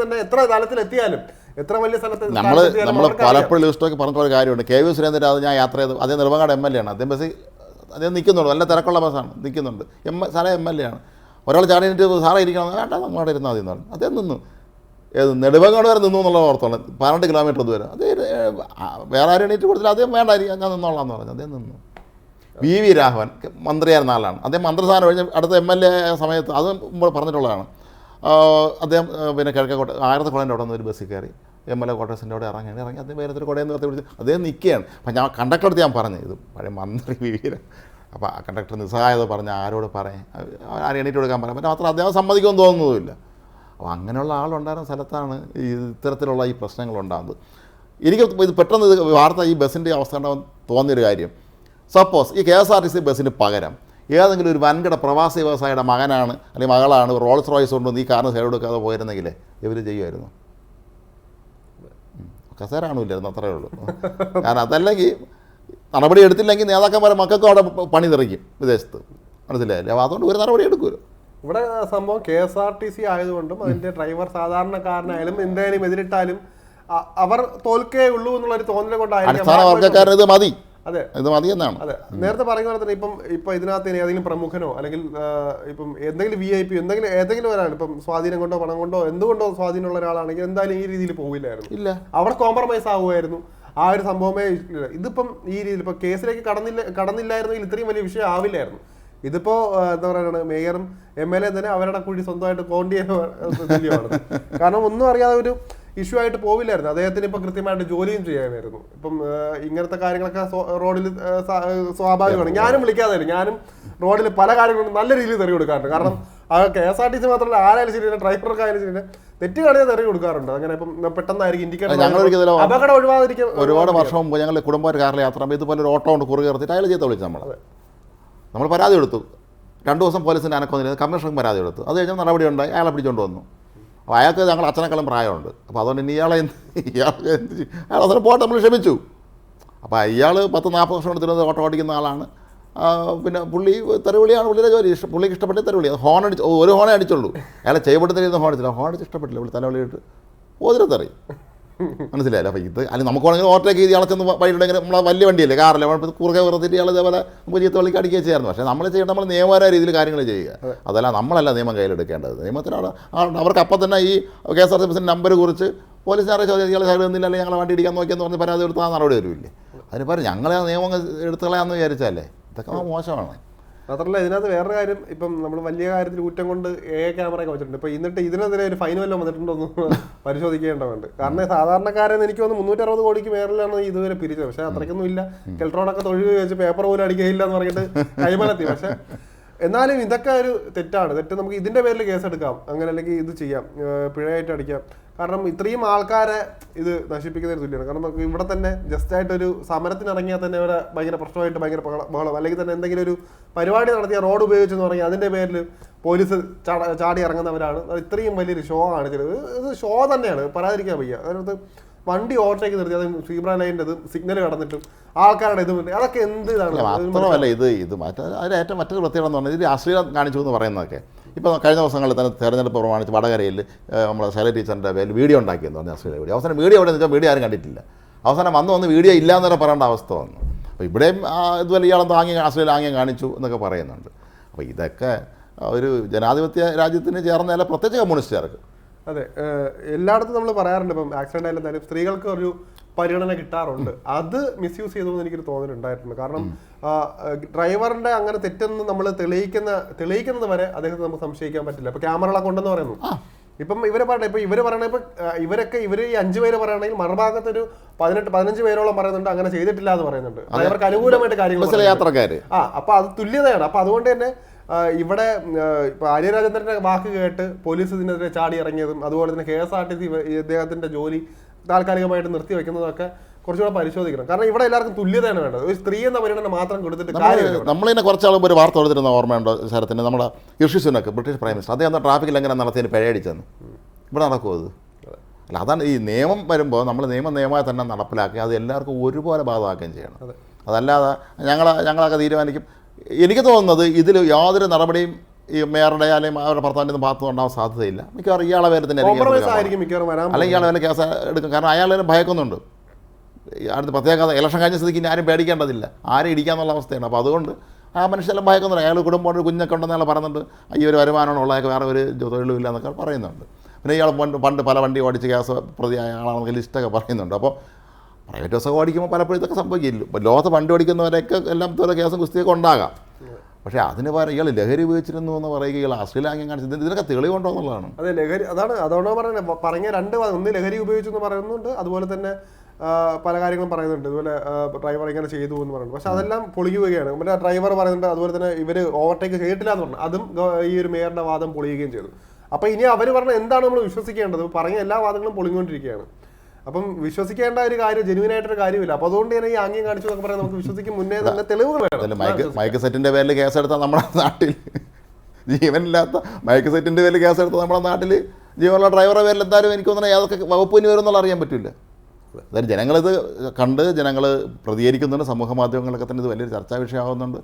തന്നെ എത്ര തലത്തിൽ എത്തിയാലും എത്ര വലിയ സ്ഥലത്ത് നമ്മൾ നമ്മൾ പലപ്പോഴും ലിസ്റ്റൊക്കെ പറഞ്ഞിട്ടുള്ള കാര്യമുണ്ട്. കെ വി സുരേന്ദ്രൻ അത് ഞാൻ യാത്ര ചെയ്ത് അതേ നെടുമങ്ങാട് എം എൽ എ ആണ്. അദ്ദേഹം ബസ് അദ്ദേഹം നിൽക്കുന്നുണ്ട്. നല്ല തിരക്കുള്ള ബസ്സാണ്. നിൽക്കുന്നുണ്ട്. എം സാറേ എം എൽ എ ആണ്. ഒരാൾ ചാടിയിട്ട് സാറേ ഇരിക്കണം. വേണ്ട നമ്മളവിടെ ഇരുന്നാൽ മതി എന്നാണ് അദ്ദേഹം നിന്നു. ഏത് നെടുമങ്ങാട് വരെ നിന്നു എന്നുള്ള ഓർത്തോളം പന്ത്രണ്ട് കിലോമീറ്റർ ദൂരം. അത് വേറെ ആരും എണീറ്റ് കൊടുത്തില്ല. അദ്ദേഹം വേണ്ടായിരിക്കും. ഞാൻ നിന്നോളാം എന്ന് പറഞ്ഞു. അദ്ദേഹം നിന്നു. വി വി രാഘവൻ മന്ത്രിയായിരുന്ന ആളാണ്. അദ്ദേഹം മന്ത്രിസ്ഥാനം കഴിഞ്ഞ അടുത്ത എം എൽ എ സമയത്ത് അത് പറഞ്ഞിട്ടുള്ളതാണ്. അദ്ദേഹം പിന്നെ കിഴക്കോട്ട് ആയിരത്തി കുളന്റെ അവിടെ നിന്ന് ഒരു ബസ്സിൽ കയറി. എം എൽ എ ക്വാർട്ടേഴ്സിന്റെ അവിടെ ഇറങ്ങി ഇറങ്ങി അദ്ദേഹം വേറെ കുടയെന്ന് നിർത്തി വിളിച്ച് അദ്ദേഹം നിൽക്കുകയാണ്. അപ്പം ഞാൻ കണ്ടക്ടറടുത്ത് ഞാൻ പറഞ്ഞു ഇത് പഴയ മന്ത്രി വി വി അപ്പോൾ ആ കണ്ടക്ടർ നിസ്സഹായത പറഞ്ഞ് ആരോട് പറയാൻ ആരെ എണീറ്റ് കൊടുക്കാൻ പറയാം. പിന്നെ മാത്രം അദ്ദേഹം സമ്മതിക്കുമെന്ന് തോന്നുന്നതുമില്ല അപ്പോൾ അങ്ങനെയുള്ള ആളുണ്ടായിരുന്ന സ്ഥലത്താണ് ഈ ഇത്തരത്തിലുള്ള ഈ പ്രശ്നങ്ങൾ ഉണ്ടാകുന്നത് എനിക്ക് ഇത് പെട്ടെന്ന് ഇത് വാർത്ത ഈ ബസ്സിന്റെ അവസ്ഥ കണ്ടാൽ തോന്നിയൊരു കാര്യം. സപ്പോസ് ഈ K S R T C ബസ്സിന് പകരം ഏതെങ്കിലും ഒരു വൻകിട പ്രവാസി വ്യവസായിയുടെ മകനാണ് അല്ലെങ്കിൽ മകളാണ് റോൾസ് റോയ്സ് കൊണ്ടുവന്ന് ഈ കാറിന് സൈഡ് കൊടുക്കാതെ പോയിരുന്നെങ്കിൽ ഇവർ ചെയ്യുമായിരുന്നു? കസേരാണില്ലായിരുന്നു അത്രയേ ഉള്ളൂ. കാരണം അതല്ലെങ്കിൽ നടപടി എടുത്തില്ലെങ്കിൽ നേതാക്കന്മാരെ മക്കൾക്കും അവിടെ പണി നിറയ്ക്കും വിദേശത്ത്. മനസ്സിലായില്ലേ? അപ്പോൾ അതുകൊണ്ട് ഒരു നടപടി എടുക്കുമല്ലോ. ഇവിടെ സംഭവം K S R T C ആയതുകൊണ്ടും അതിന്റെ ഡ്രൈവർ സാധാരണക്കാരനായാലും എന്തായാലും എതിരിട്ടാലും അവർ തോൽക്കേ ഉള്ളൂ എന്നുള്ള ഒരു തോന്നൽ കൊണ്ടായിരിക്കാം അടിസ്ഥാന വർഗക്കാരന് ഇത് മതി. അതെ. ഇത് അതെ. നേരത്തെ പറയുന്ന പോലെ തന്നെ ഇപ്പം ഇപ്പൊ ഇതിനകത്ത് ഏതെങ്കിലും പ്രമുഖനോ അല്ലെങ്കിൽ ഇപ്പം എന്തെങ്കിലും വി ഐ പി എന്തെങ്കിലും ഏതെങ്കിലും ഒരാളാണ് ഇപ്പം സ്വാധീനം കൊണ്ടോ പണം കൊണ്ടോ എന്തുകൊണ്ടോ സ്വാധീനമുള്ള ഒരാളാണെങ്കിൽ എന്തായാലും ഈ രീതിയിൽ പോവില്ലായിരുന്നു. ഇല്ല. അവിടെ കോംപ്രമൈസ് ആവുമായിരുന്നു. ആ ഒരു സംഭവമേ. ഇതിപ്പം ഈ രീതിയിൽ ഇപ്പൊ കേസിലേക്ക് കടന്നില്ല കടന്നില്ലായിരുന്നെങ്കിൽ ഇത്രയും വലിയ വിഷയം ആവില്ലായിരുന്നു. ഇതിപ്പോ എന്താ പറയുക മേയറും എം എൽ എ തന്നെ അവരുടെ കൂടി സ്വന്തമായിട്ട് കോണ്ടി കാരണം ഒന്നും അറിയാതെ ഒരു ഇഷ്യൂ ആയിട്ട് പോവില്ലായിരുന്നു. അദ്ദേഹത്തിന് ഇപ്പം കൃത്യമായിട്ട് ജോലിയും ചെയ്യാനായിരുന്നു. ഇപ്പം ഇങ്ങനത്തെ കാര്യങ്ങളൊക്കെ റോഡിൽ സ്വാഭാവികമാണ്. ഞാനും വിളിക്കാതെ ഞാനും റോഡിൽ പല കാര്യങ്ങളും നല്ല രീതിയിൽ തെറി കൊടുക്കാറുണ്ട്. കാരണം ആ K S R T C മാത്രമല്ല ആരായാലും ശരി ഡ്രൈവർക്ക് ആയാലും ശരി തെറ്റ് കാണിയാൽ തെറി കൊടുക്കാറുണ്ട്. അങ്ങനെ ഇപ്പം പെട്ടെന്നായിരിക്കും ഇൻഡിക്കേറ്റർ അപകടം ഒഴിവാതിരിക്കും ഒരുപാട് വർഷം മുമ്പ് ഞങ്ങൾ കുടുംബ കാറിൽ യാത്ര ചെയ്യുമ്പോൾ ഇതുപോലെ ഒരു ഓട്ടോ കൊണ്ട് കുറുകെ നിർത്തിയിട്ട് അയാൾ ചെയ്ത് വിളിച്ചു നമ്മൾ നമ്മൾ പരാതി കൊടുത്തു. രണ്ട് ദിവസം പോലീസിന്റെ അനക്കൊന്നിരുന്നു കമ്മീഷണർക്ക് പരാതി കൊടുത്തു. അത് കഴിഞ്ഞാൽ നടപടി ഉണ്ടായി. അയാളെ പിടിച്ചുകൊണ്ട് വന്നു. അപ്പോൾ അയാൾക്ക് ഞങ്ങൾ അച്ഛനേക്കാളും പ്രായമുണ്ട്. അപ്പോൾ അതുകൊണ്ട് ഇനി ഇയാളെ ഇയാൾക്ക് ചെയ്യും? അയാൾ അതിനെ പോട്ടെ നമ്മൾ ക്ഷമിച്ചു. അപ്പോൾ അയാൾ പത്ത് നാൽപ്പത് വർഷം എടുത്തിരുന്നത് ഓട്ടോ ഓടിക്കുന്ന ആളാണ്. പിന്നെ പുള്ളി തെരുവിളിയാണ് പുള്ളിയുടെ ജോലി. ഇഷ്ടം പുള്ളിക്ക് ഇഷ്ടപ്പെട്ട തെരുവിളി. ഹോൺ അടിച്ച് ഒരു ഹോണേ അടിച്ചുള്ളൂ. അയാളെ ചെയ്യപ്പെട്ടിരുന്ന ഹോൺ അടിച്ചില്ല. ഹോൺ അടിച്ച് ഇഷ്ടപ്പെട്ടില്ല. പുള്ളി തലവിളിയിട്ട് ഓതിരത്തറി മനസ്സിലായില്ല? അപ്പോൾ ഇത് അല്ലെങ്കിൽ നമുക്ക് വേണമെങ്കിൽ ഓവർടേക്ക് ചെയ്ത് ഇയാളെ ചെന്ന് വഴിയുണ്ടെങ്കിൽ നമ്മളെ വലിയ വണ്ടിയല്ലേ? കാറല്ലേ കുറുകെ വെറുതെ ഇയാൾ ഇതേപോലെ നമുക്ക് ചീത്ത വള്ളിക്ക് അടിക്കുക ചെയ്യാറുണ്ട് പക്ഷേ നമ്മൾ ചെയ്യേണ്ട നമ്മൾ നിയമപരമായ രീതിയിൽ കാര്യങ്ങൾ ചെയ്യുക. അതല്ല നമ്മളല്ല നിയമം കയ്യിലെടുക്കേണ്ടത്. നിയമത്തിനാണ് ആളുണ്ട് അവർക്ക് അപ്പം തന്നെ ഈ കെ എസ് ആർ ടി ബസ്സിന്റെ നമ്പർ കുറിച്ച് പോലീസുകാരെ ചോദ്യം ഇയാളെ സൈഡ് നിന്നില്ല അല്ലെങ്കിൽ ഞങ്ങളെ വണ്ടി ഇടിക്കാൻ നോക്കിയെന്ന് പറഞ്ഞ് പരാതി കൊടുത്താൽ നടപടി വരില്ലേ അതിന് പറഞ്ഞു ഞങ്ങളെ നിയമം എടുത്തുകളയാന്ന് വിചാരിച്ചാലേ ഇതൊക്കെ മോശമാണ്. മാത്രമല്ല ഇതിനകത്ത് വേറൊരു കാര്യം ഇപ്പം നമ്മൾ വലിയ കാര്യത്തിൽ കുറ്റം കൊണ്ട് എ ക്യാമറ ഒക്കെ വെച്ചിട്ടുണ്ട്. ഇപ്പൊ എന്നിട്ട് ഇതിനെതിരെ ഒരു ഫൈൻ വല്ലതും വന്നിട്ടുണ്ടോ എന്ന് പരിശോധിക്കേണ്ടതുണ്ട്. കാരണം സാധാരണക്കാരൻ എനിക്ക് തോന്നുന്നു മുന്നൂറ്ററുപത് കോടിക്ക് മേറിലാണ് ഇതുവരെ പിരിച്ചത്. പക്ഷെ അത്രയ്ക്കൊന്നും ഇല്ല. കെൽട്രോണൊക്കെ തൊഴിൽ വെച്ച് പേപ്പർ പോലും അടിക്കുകയില്ല എന്ന് പറഞ്ഞിട്ട് കൈമലത്തി. പക്ഷെ എന്നാലും ഇതൊക്കെ ഒരു തെറ്റാണ്. തെറ്റ് നമുക്ക് ഇതിന്റെ പേരിൽ കേസ് എടുക്കാം അങ്ങനെ അല്ലെങ്കിൽ ഇത് ചെയ്യാം. പിഴയായിട്ട് അടിക്കാം. കാരണം ഇത്രയും ആൾക്കാരെ ഇത് നശിപ്പിക്കുന്നതിന് തുല്യമാണ്. കാരണം നമുക്ക് ഇവിടെ തന്നെ ജസ്റ്റ് ആയിട്ടൊരു സമരത്തിന് ഇറങ്ങിയാൽ തന്നെ ഇവിടെ ഭയങ്കര പ്രശ്നമായിട്ട് ഭയങ്കര ബഹളം- അല്ലെങ്കിൽ തന്നെ എന്തെങ്കിലും ഒരു പരിപാടി നടത്തിയ റോഡ് ഉപയോഗിച്ചെന്ന് പറഞ്ഞാൽ അതിന്റെ പേരിൽ പോലീസ് ചാട- ചാടി ഇറങ്ങുന്നവരാണ്. ഇത്രയും വലിയൊരു ഷോ ആണ് ചിലത് ഇത് ഷോ തന്നെയാണ്. പറയാതിരിക്കാൻ വയ്യ. അതിനകത്ത് വണ്ടി ഓവർടേക്ക് നിർത്തി. അത് സീബ്ര ലൈന്റെ ഇത് സിഗ്നൽ കടന്നിട്ടും ആൾക്കാരുടെ ഇത് അതൊക്കെ എന്ത് ഇതാണ്? മാത്രമല്ല ഇത് ഇത് മറ്റേ അതിൽ ഏറ്റവും മറ്റൊരു പ്രത്യേകത എന്ന് പറഞ്ഞാൽ ഇതിൽ അശ്ലീലം കാണിച്ചു എന്ന് പറയുന്നതൊക്കെ. ഇപ്പോൾ കഴിഞ്ഞ ദിവസങ്ങളിൽ തന്നെ തെരഞ്ഞെടുപ്പ് പ്രമാണിച്ച് വടകരയിൽ നമ്മുടെ ശൈല ടീച്ചറിന്റെ പേരിൽ വീഡിയോ ഉണ്ടാക്കിയെന്ന് പറഞ്ഞാൽ അശ്ലീല വീഡിയോ. അവസാനം വീഡിയോ എവിടെ വെച്ചാൽ വീഡിയോ ആരും കണ്ടിട്ടില്ല. അവസാനം വന്ന് വന്ന് വീഡിയോ ഇല്ല എന്നൊക്കെ പറയേണ്ട അവസ്ഥ വന്നു. അപ്പോൾ ഇവിടെയും ഇതുപോലെ ഇയാളെന്തോ ആംഗ്യം അശ്ലീല ആംഗ്യം കാണിച്ചു എന്നൊക്കെ പറയുന്നുണ്ട്. അപ്പോൾ ഇതൊക്കെ ഒരു ജനാധിപത്യ രാജ്യത്തിന് ചേർന്നതല്ല പ്രത്യേകിച്ച് കമ്മ്യൂണിസ്റ്റുകാർക്ക്. അതെ എല്ലായിടത്തും നമ്മൾ പറയാറുണ്ട് ഇപ്പം ആക്സിഡന്റ് ആയാലും സ്ത്രീകൾക്ക് ഒരു പരിഗണന കിട്ടാറുണ്ട്. അത് മിസ്യൂസ് ചെയ്തതെന്ന് എനിക്കൊരു തോന്നലുണ്ടായിട്ടുണ്ട്. കാരണം ഡ്രൈവറിന്റെ അങ്ങനെ തെറ്റെന്ന് നമ്മൾ തെളിയിക്കുന്ന തെളിയിക്കുന്നത് വരെ അദ്ദേഹത്തെ നമുക്ക് സംശയിക്കാൻ പറ്റില്ല. ഇപ്പൊ ക്യാമറകളെ കൊണ്ടെന്ന് പറയുന്നു. ഇപ്പം ഇവരെ പറയണ ഇപ്പൊ ഇവർ പറയണ ഇപ്പൊ ഇവരൊക്കെ ഇവർ ഈ അഞ്ചു പേര് പറയുകയാണെങ്കിൽ മറുഭാഗത്ത് ഒരു പതിനെട്ട് പതിനഞ്ച് പേരോളം പറയുന്നുണ്ട് അങ്ങനെ ചെയ്തിട്ടില്ല എന്ന് പറയുന്നുണ്ട്. അവർക്ക് അനുകൂലമായിട്ട് കാര്യങ്ങൾ ആ അപ്പൊ അത് തുല്യതയാണ്. അപ്പൊ അതുകൊണ്ട് തന്നെ ഇവിടെ ഇപ്പൊ ആര്യരാജേന്ദ്രന്റെ വാക്ക് കേട്ട് പോലീസ് ഇതിനെതിരെ ചാടി ഇറങ്ങിയതും അതുപോലെ തന്നെ K S R T C ഇദ്ദേഹത്തിന്റെ ജോലി താൽക്കാലികമായിട്ട് നിർത്തി വെക്കുന്നതൊക്കെ കുറച്ചുകൂടെ പരിശോധിക്കണം. കാരണം ഇവിടെ എല്ലാവർക്കും തുല്യതയാണ് വേണ്ടത്. ഒരു സ്ത്രീ എന്ന പരിഗണന മാത്രം കൊടുത്തിട്ട് കാര്യം നമ്മൾ തന്നെ കുറച്ച് ആളുമ്പോൾ ഒരു വാർത്ത കൊടുത്തിരുന്ന ഓർമ്മയുണ്ടോ സാരത്തിന് നമ്മുടെ Rishi Sunak British prime minister. അദ്ദേഹം ട്രാഫിക് ലംഘനം നടത്തിയതിന് പിഴയടിച്ചെന്ന്. ഇവിടെ നടക്കുമോ അത് അല്ല അതാണ് ഈ നിയമം വരുമ്പോൾ നമ്മൾ നിയമം നിയമമായി തന്നെ നടപ്പിലാക്കി അത് എല്ലാവർക്കും ഒരുപോലെ ബാധമാക്കുകയും ചെയ്യണം. അതല്ലാതെ ഞങ്ങൾ ഞങ്ങളൊക്കെ തീരുമാനിക്കും. എനിക്ക് തോന്നുന്നത് ഇതിൽ യാതൊരു നടപടിയും ഈ മേയറുടെ അല്ലെങ്കിൽ അവരുടെ ഭർത്താവിന്റെ ഭാഗത്ത് ഉണ്ടാവാൻ സാധ്യതയില്ല. മിക്കവാറും ഇയാളെ പേര് തന്നെ അല്ലെങ്കിൽ ഇയാളെ വല്ല കേസ് എടുക്കും. കാരണം അയാൾ തന്നെ ഭയക്കുന്നുണ്ട്. അടുത്ത് പ്രത്യേക ഇലക്ഷൻ കഴിഞ്ഞ സ്ഥിതിക്ക് ഇനി ആരും പേടിക്കേണ്ടതില്ല. ആരും ഇടിക്കാന്നുള്ള അവസ്ഥയാണ്. അപ്പോൾ അതുകൊണ്ട് ആ മനുഷ്യരെല്ലാം ഭയക്കുന്നുണ്ട്. അയാൾ കുടുംബം ഒരു കുഞ്ഞൊക്കെ ഉണ്ടെന്ന് അയാൾ പറയുന്നുണ്ട് ഈ ഒരു വരുമാനമാണ് ഉള്ളതൊക്കെ വേറെ ഒരു തൊഴിലും ഇല്ല എന്നൊക്കെ പറയുന്നുണ്ട്. പിന്നെ ഇയാൾ പണ്ട് പണ്ട് പല വണ്ടി ഓടിച്ച് കേസ് പ്രതിയായ ആളാണെന്നൊക്കെ ലിസ്റ്റൊക്കെ പറയുന്നുണ്ട്. അപ്പോൾ പ്രൈവറ്റ് ബസ്സൊക്കെ ഓടിക്കുമ്പോൾ പലപ്പോഴും ഇതൊക്കെ സംഭവിക്കില്ല ഇപ്പോൾ ലോകത്ത് വണ്ടി ഓടിക്കുന്നവരൊക്കെ എല്ലാം തോരെ കേസും കുസ്തിയൊക്കെ ഉണ്ടാകാം. പക്ഷേ അതിന് പകരം ഇയാൾ ലഹരി ഉപയോഗിച്ചിരുന്നു എന്ന് പറയുക ഇയാൾ അശ്ലീലാംഗം കാണിച്ചത് ഇതിന് ഇതിനൊക്കെ തെളിവുണ്ടോ എന്നുള്ളതാണ്. അതെ ലഹരി അതാണ് അതുകൊണ്ടാണ് പറയുന്നത് പറഞ്ഞ രണ്ട് ഒന്ന് ലഹരി ഉപയോഗിച്ചു എന്ന് പറയുന്നുണ്ട് അതുപോലെ തന്നെ പല കാര്യങ്ങളും പറയുന്നുണ്ട്. ഇതുപോലെ ഡ്രൈവർ ഇങ്ങനെ ചെയ്തു എന്ന് പറയുന്നത് പക്ഷെ അതെല്ലാം പൊളിയുകയാണ് മറ്റേ ഡ്രൈവർ പറയുന്നുണ്ട് അതുപോലെ തന്നെ ഇവർ ഓവർടേക്ക് ചെയ്തിട്ടില്ല എന്ന് പറഞ്ഞു. അതും ഈ ഒരു മേയറുടെ വാദം പൊളിയുകയും ചെയ്തു. അപ്പൊ ഇനി അവർ പറഞ്ഞ എന്താണ് നമ്മൾ വിശ്വസിക്കേണ്ടത്? പറഞ്ഞ എല്ലാ വാദങ്ങളും പൊളിഞ്ഞുകൊണ്ടിരിക്കുകയാണ്. അപ്പം വിശ്വസിക്കേണ്ട ഒരു കാര്യം ജെനുവിൻ ആയിട്ടൊരു കാര്യമില്ല. അപ്പൊ അതുകൊണ്ട് തന്നെ ഈ ആംഗ്യം കാണിച്ചു എന്നൊക്കെ പറയാൻ നമുക്ക് വിശ്വസിക്കും മുന്നേ തന്നെ തെളിവുകൾ വേണം. മൈക്ക് സെറ്റിന്റെ പേരിൽ കേസെടുത്താൽ നമ്മുടെ നാട്ടിൽ ജീവനില്ലാത്ത മൈക്ക് സെറ്റിന്റെ പേരിൽ കേസെടുത്താൽ നമ്മുടെ നാട്ടിൽ ജീവനുള്ള ഡ്രൈവറെ പേരിൽ എന്തായാലും എനിക്ക് തോന്നുന്നത് ഏതൊക്കെ വകുപ്പിന് വരും എന്നുള്ള അറിയാൻ പറ്റില്ല. അതായത് ജനങ്ങളിത് കണ്ട് ജനങ്ങൾ പ്രതികരിക്കുന്നുണ്ട് സമൂഹ മാധ്യമങ്ങളൊക്കെ തന്നെ ഇത് വലിയൊരു ചർച്ചാ വിഷയമാകുന്നുണ്ട്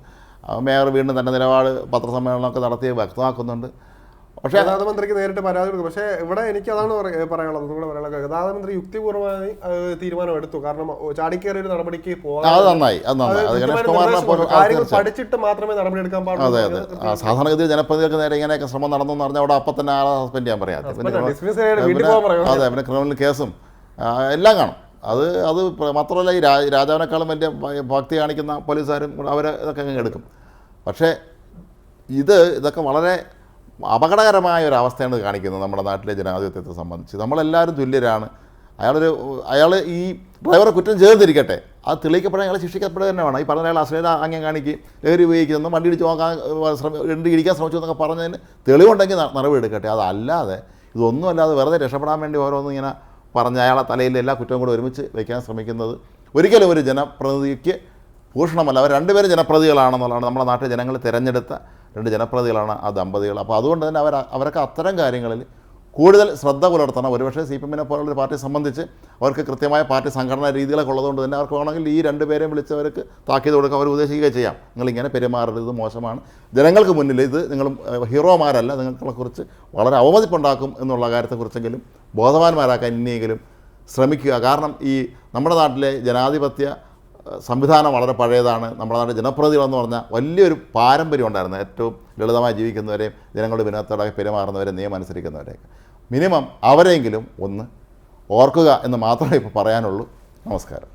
മേയർ വീണ്ടും തന്റെ നിലപാട് പത്രസമ്മേളനമൊക്കെ നടത്തി വ്യക്തമാക്കുന്നുണ്ട്. പക്ഷേ ഗതാഗത മന്ത്രിക്ക് നേരിട്ട് പരാതി കൊടുക്കും. പക്ഷേ ഇവിടെ എനിക്ക് അതാണ് പറയാനുള്ളത്. നിങ്ങൾ കൂടെ പറയാനുള്ളത്. ഗതാഗത മന്ത്രി യുക്തിപൂർവമായി തീരുമാനം എടുത്തു കാരണം ചാടിക്കേറിയ ഒരു നടപടിക്ക് കാര്യങ്ങൾ പഠിച്ചിട്ട് മാത്രമേ നടപടി എടുക്കാൻ പാടുള്ളൂ. അതെ അതെ സാധാരണഗതിയിൽ ജനപ്രതികൾക്ക് നേരെ ഇങ്ങനെയൊക്കെ ശ്രമം നടന്നു എന്ന് പറഞ്ഞാൽ അവിടെ അപ്പം തന്നെ ആളെ സസ്പെൻഡ് ചെയ്യാൻ പറയാം. അതെ പിന്നെ ക്രിമിനൽ കേസും എല്ലാം കാണും. അത് അത് മാത്രമല്ല ഈ രാജാവിനേക്കാളും വലിയ ഭക്തി കാണിക്കുന്ന പോലീസുകാരും അവരെ ഇതൊക്കെ എടുക്കും. പക്ഷേ ഇത് ഇതൊക്കെ വളരെ അപകടകരമായ ഒരു അവസ്ഥയാണ് കാണിക്കുന്നത് നമ്മുടെ നാട്ടിലെ ജനാധിപത്യത്തെ സംബന്ധിച്ച്. നമ്മളെല്ലാവരും തുല്യരാണ്. അയാളൊരു അയാൾ ഈ ഡ്രൈവറെ കുറ്റം ചേർന്നിരിക്കട്ടെ. അത് തെളിയിക്കപ്പെടാൻ അയാളെ ശിക്ഷിക്കപ്പെടുക തന്നെ വേണം ഈ പറഞ്ഞ അയാൾ അശ്ലീല ആംഗ്യം കാണിക്കുകയും ലഹരി ഉപയോഗിക്കുന്നു വണ്ടി ഇടിച്ച് നോക്കാൻ ശ്രമ ഇരിക്കാൻ ശ്രമിച്ചു എന്നൊക്കെ പറഞ്ഞതിന് തെളിവുണ്ടെങ്കിൽ ന- നടപടി എടുക്കട്ടെ. അതല്ലാതെ ഇതൊന്നും അല്ലാതെ വെറുതെ രക്ഷപ്പെടാൻ വേണ്ടി ഓരോന്നും ഇങ്ങനെ പറഞ്ഞ് അയാളെ തലയിൽ എല്ലാ കുറ്റവും കൂടെ ഒരുമിച്ച് വയ്ക്കാൻ ശ്രമിക്കുന്നത് ഒരിക്കലും ഒരു ജനപ്രതിനിധിക്ക് ഭൂഷണമല്ല. അവർ രണ്ടുപേരും ജനപ്രതികളാണെന്നുള്ളതാണ് നമ്മുടെ നാട്ടിലെ ജനങ്ങൾ തിരഞ്ഞെടുത്ത രണ്ട് ജനപ്രതികളാണ് ആ ദമ്പതികൾ. അപ്പോൾ അതുകൊണ്ട് തന്നെ അവർ അവരൊക്കെ അത്തരം കാര്യങ്ങളിൽ കൂടുതൽ ശ്രദ്ധ പുലർത്തണം. ഒരുപക്ഷെ സി പി എമ്മിനെ പോലുള്ളൊരു പാർട്ടിയെ സംബന്ധിച്ച് അവർക്ക് കൃത്യമായ പാർട്ടി സംഘടനാ രീതികളൊക്കെ ഉള്ളതുകൊണ്ട് തന്നെ അവർക്ക് വേണമെങ്കിൽ ഈ രണ്ട് പേരെയും വിളിച്ചവർക്ക് താക്കീത് കൊടുക്കുക അവർ ഉപദേശിക്കുകയും ചെയ്യാം. നിങ്ങളിങ്ങനെ പെരുമാറരുത് മോശമാണ്. ജനങ്ങൾക്ക് മുന്നിൽ ഇത് നിങ്ങൾ ഹീറോമാരല്ല നിങ്ങളെക്കുറിച്ച് വളരെ അവമതിപ്പുണ്ടാക്കും എന്നുള്ള കാര്യത്തെക്കുറിച്ചെങ്കിലും ബോധവാന്മാരാക്കാൻ ഇനിയെങ്കിലും ശ്രമിക്കുക. കാരണം ഈ നമ്മുടെ നാട്ടിലെ ജനാധിപത്യ സംവിധാനം വളരെ പഴയതാണ്. നമ്മുടെ നാട്ടിൽ ജനപ്രതിനിധികളെന്ന് പറഞ്ഞാൽ വലിയൊരു പാരമ്പര്യം ഉണ്ടായിരുന്നു. ഏറ്റവും ലളിതമായി ജീവിക്കുന്നവരെയും ജനങ്ങളുടെ വിനോദത്തോടൊക്കെ പെരുമാറുന്നവരെ നിയമം അനുസരിക്കുന്നവരെയൊക്കെ. മിനിമം അവരെങ്കിലും ഒന്ന് ഓർക്കുക എന്ന് മാത്രമേ ഇപ്പോൾ പറയാനുള്ളൂ. നമസ്കാരം.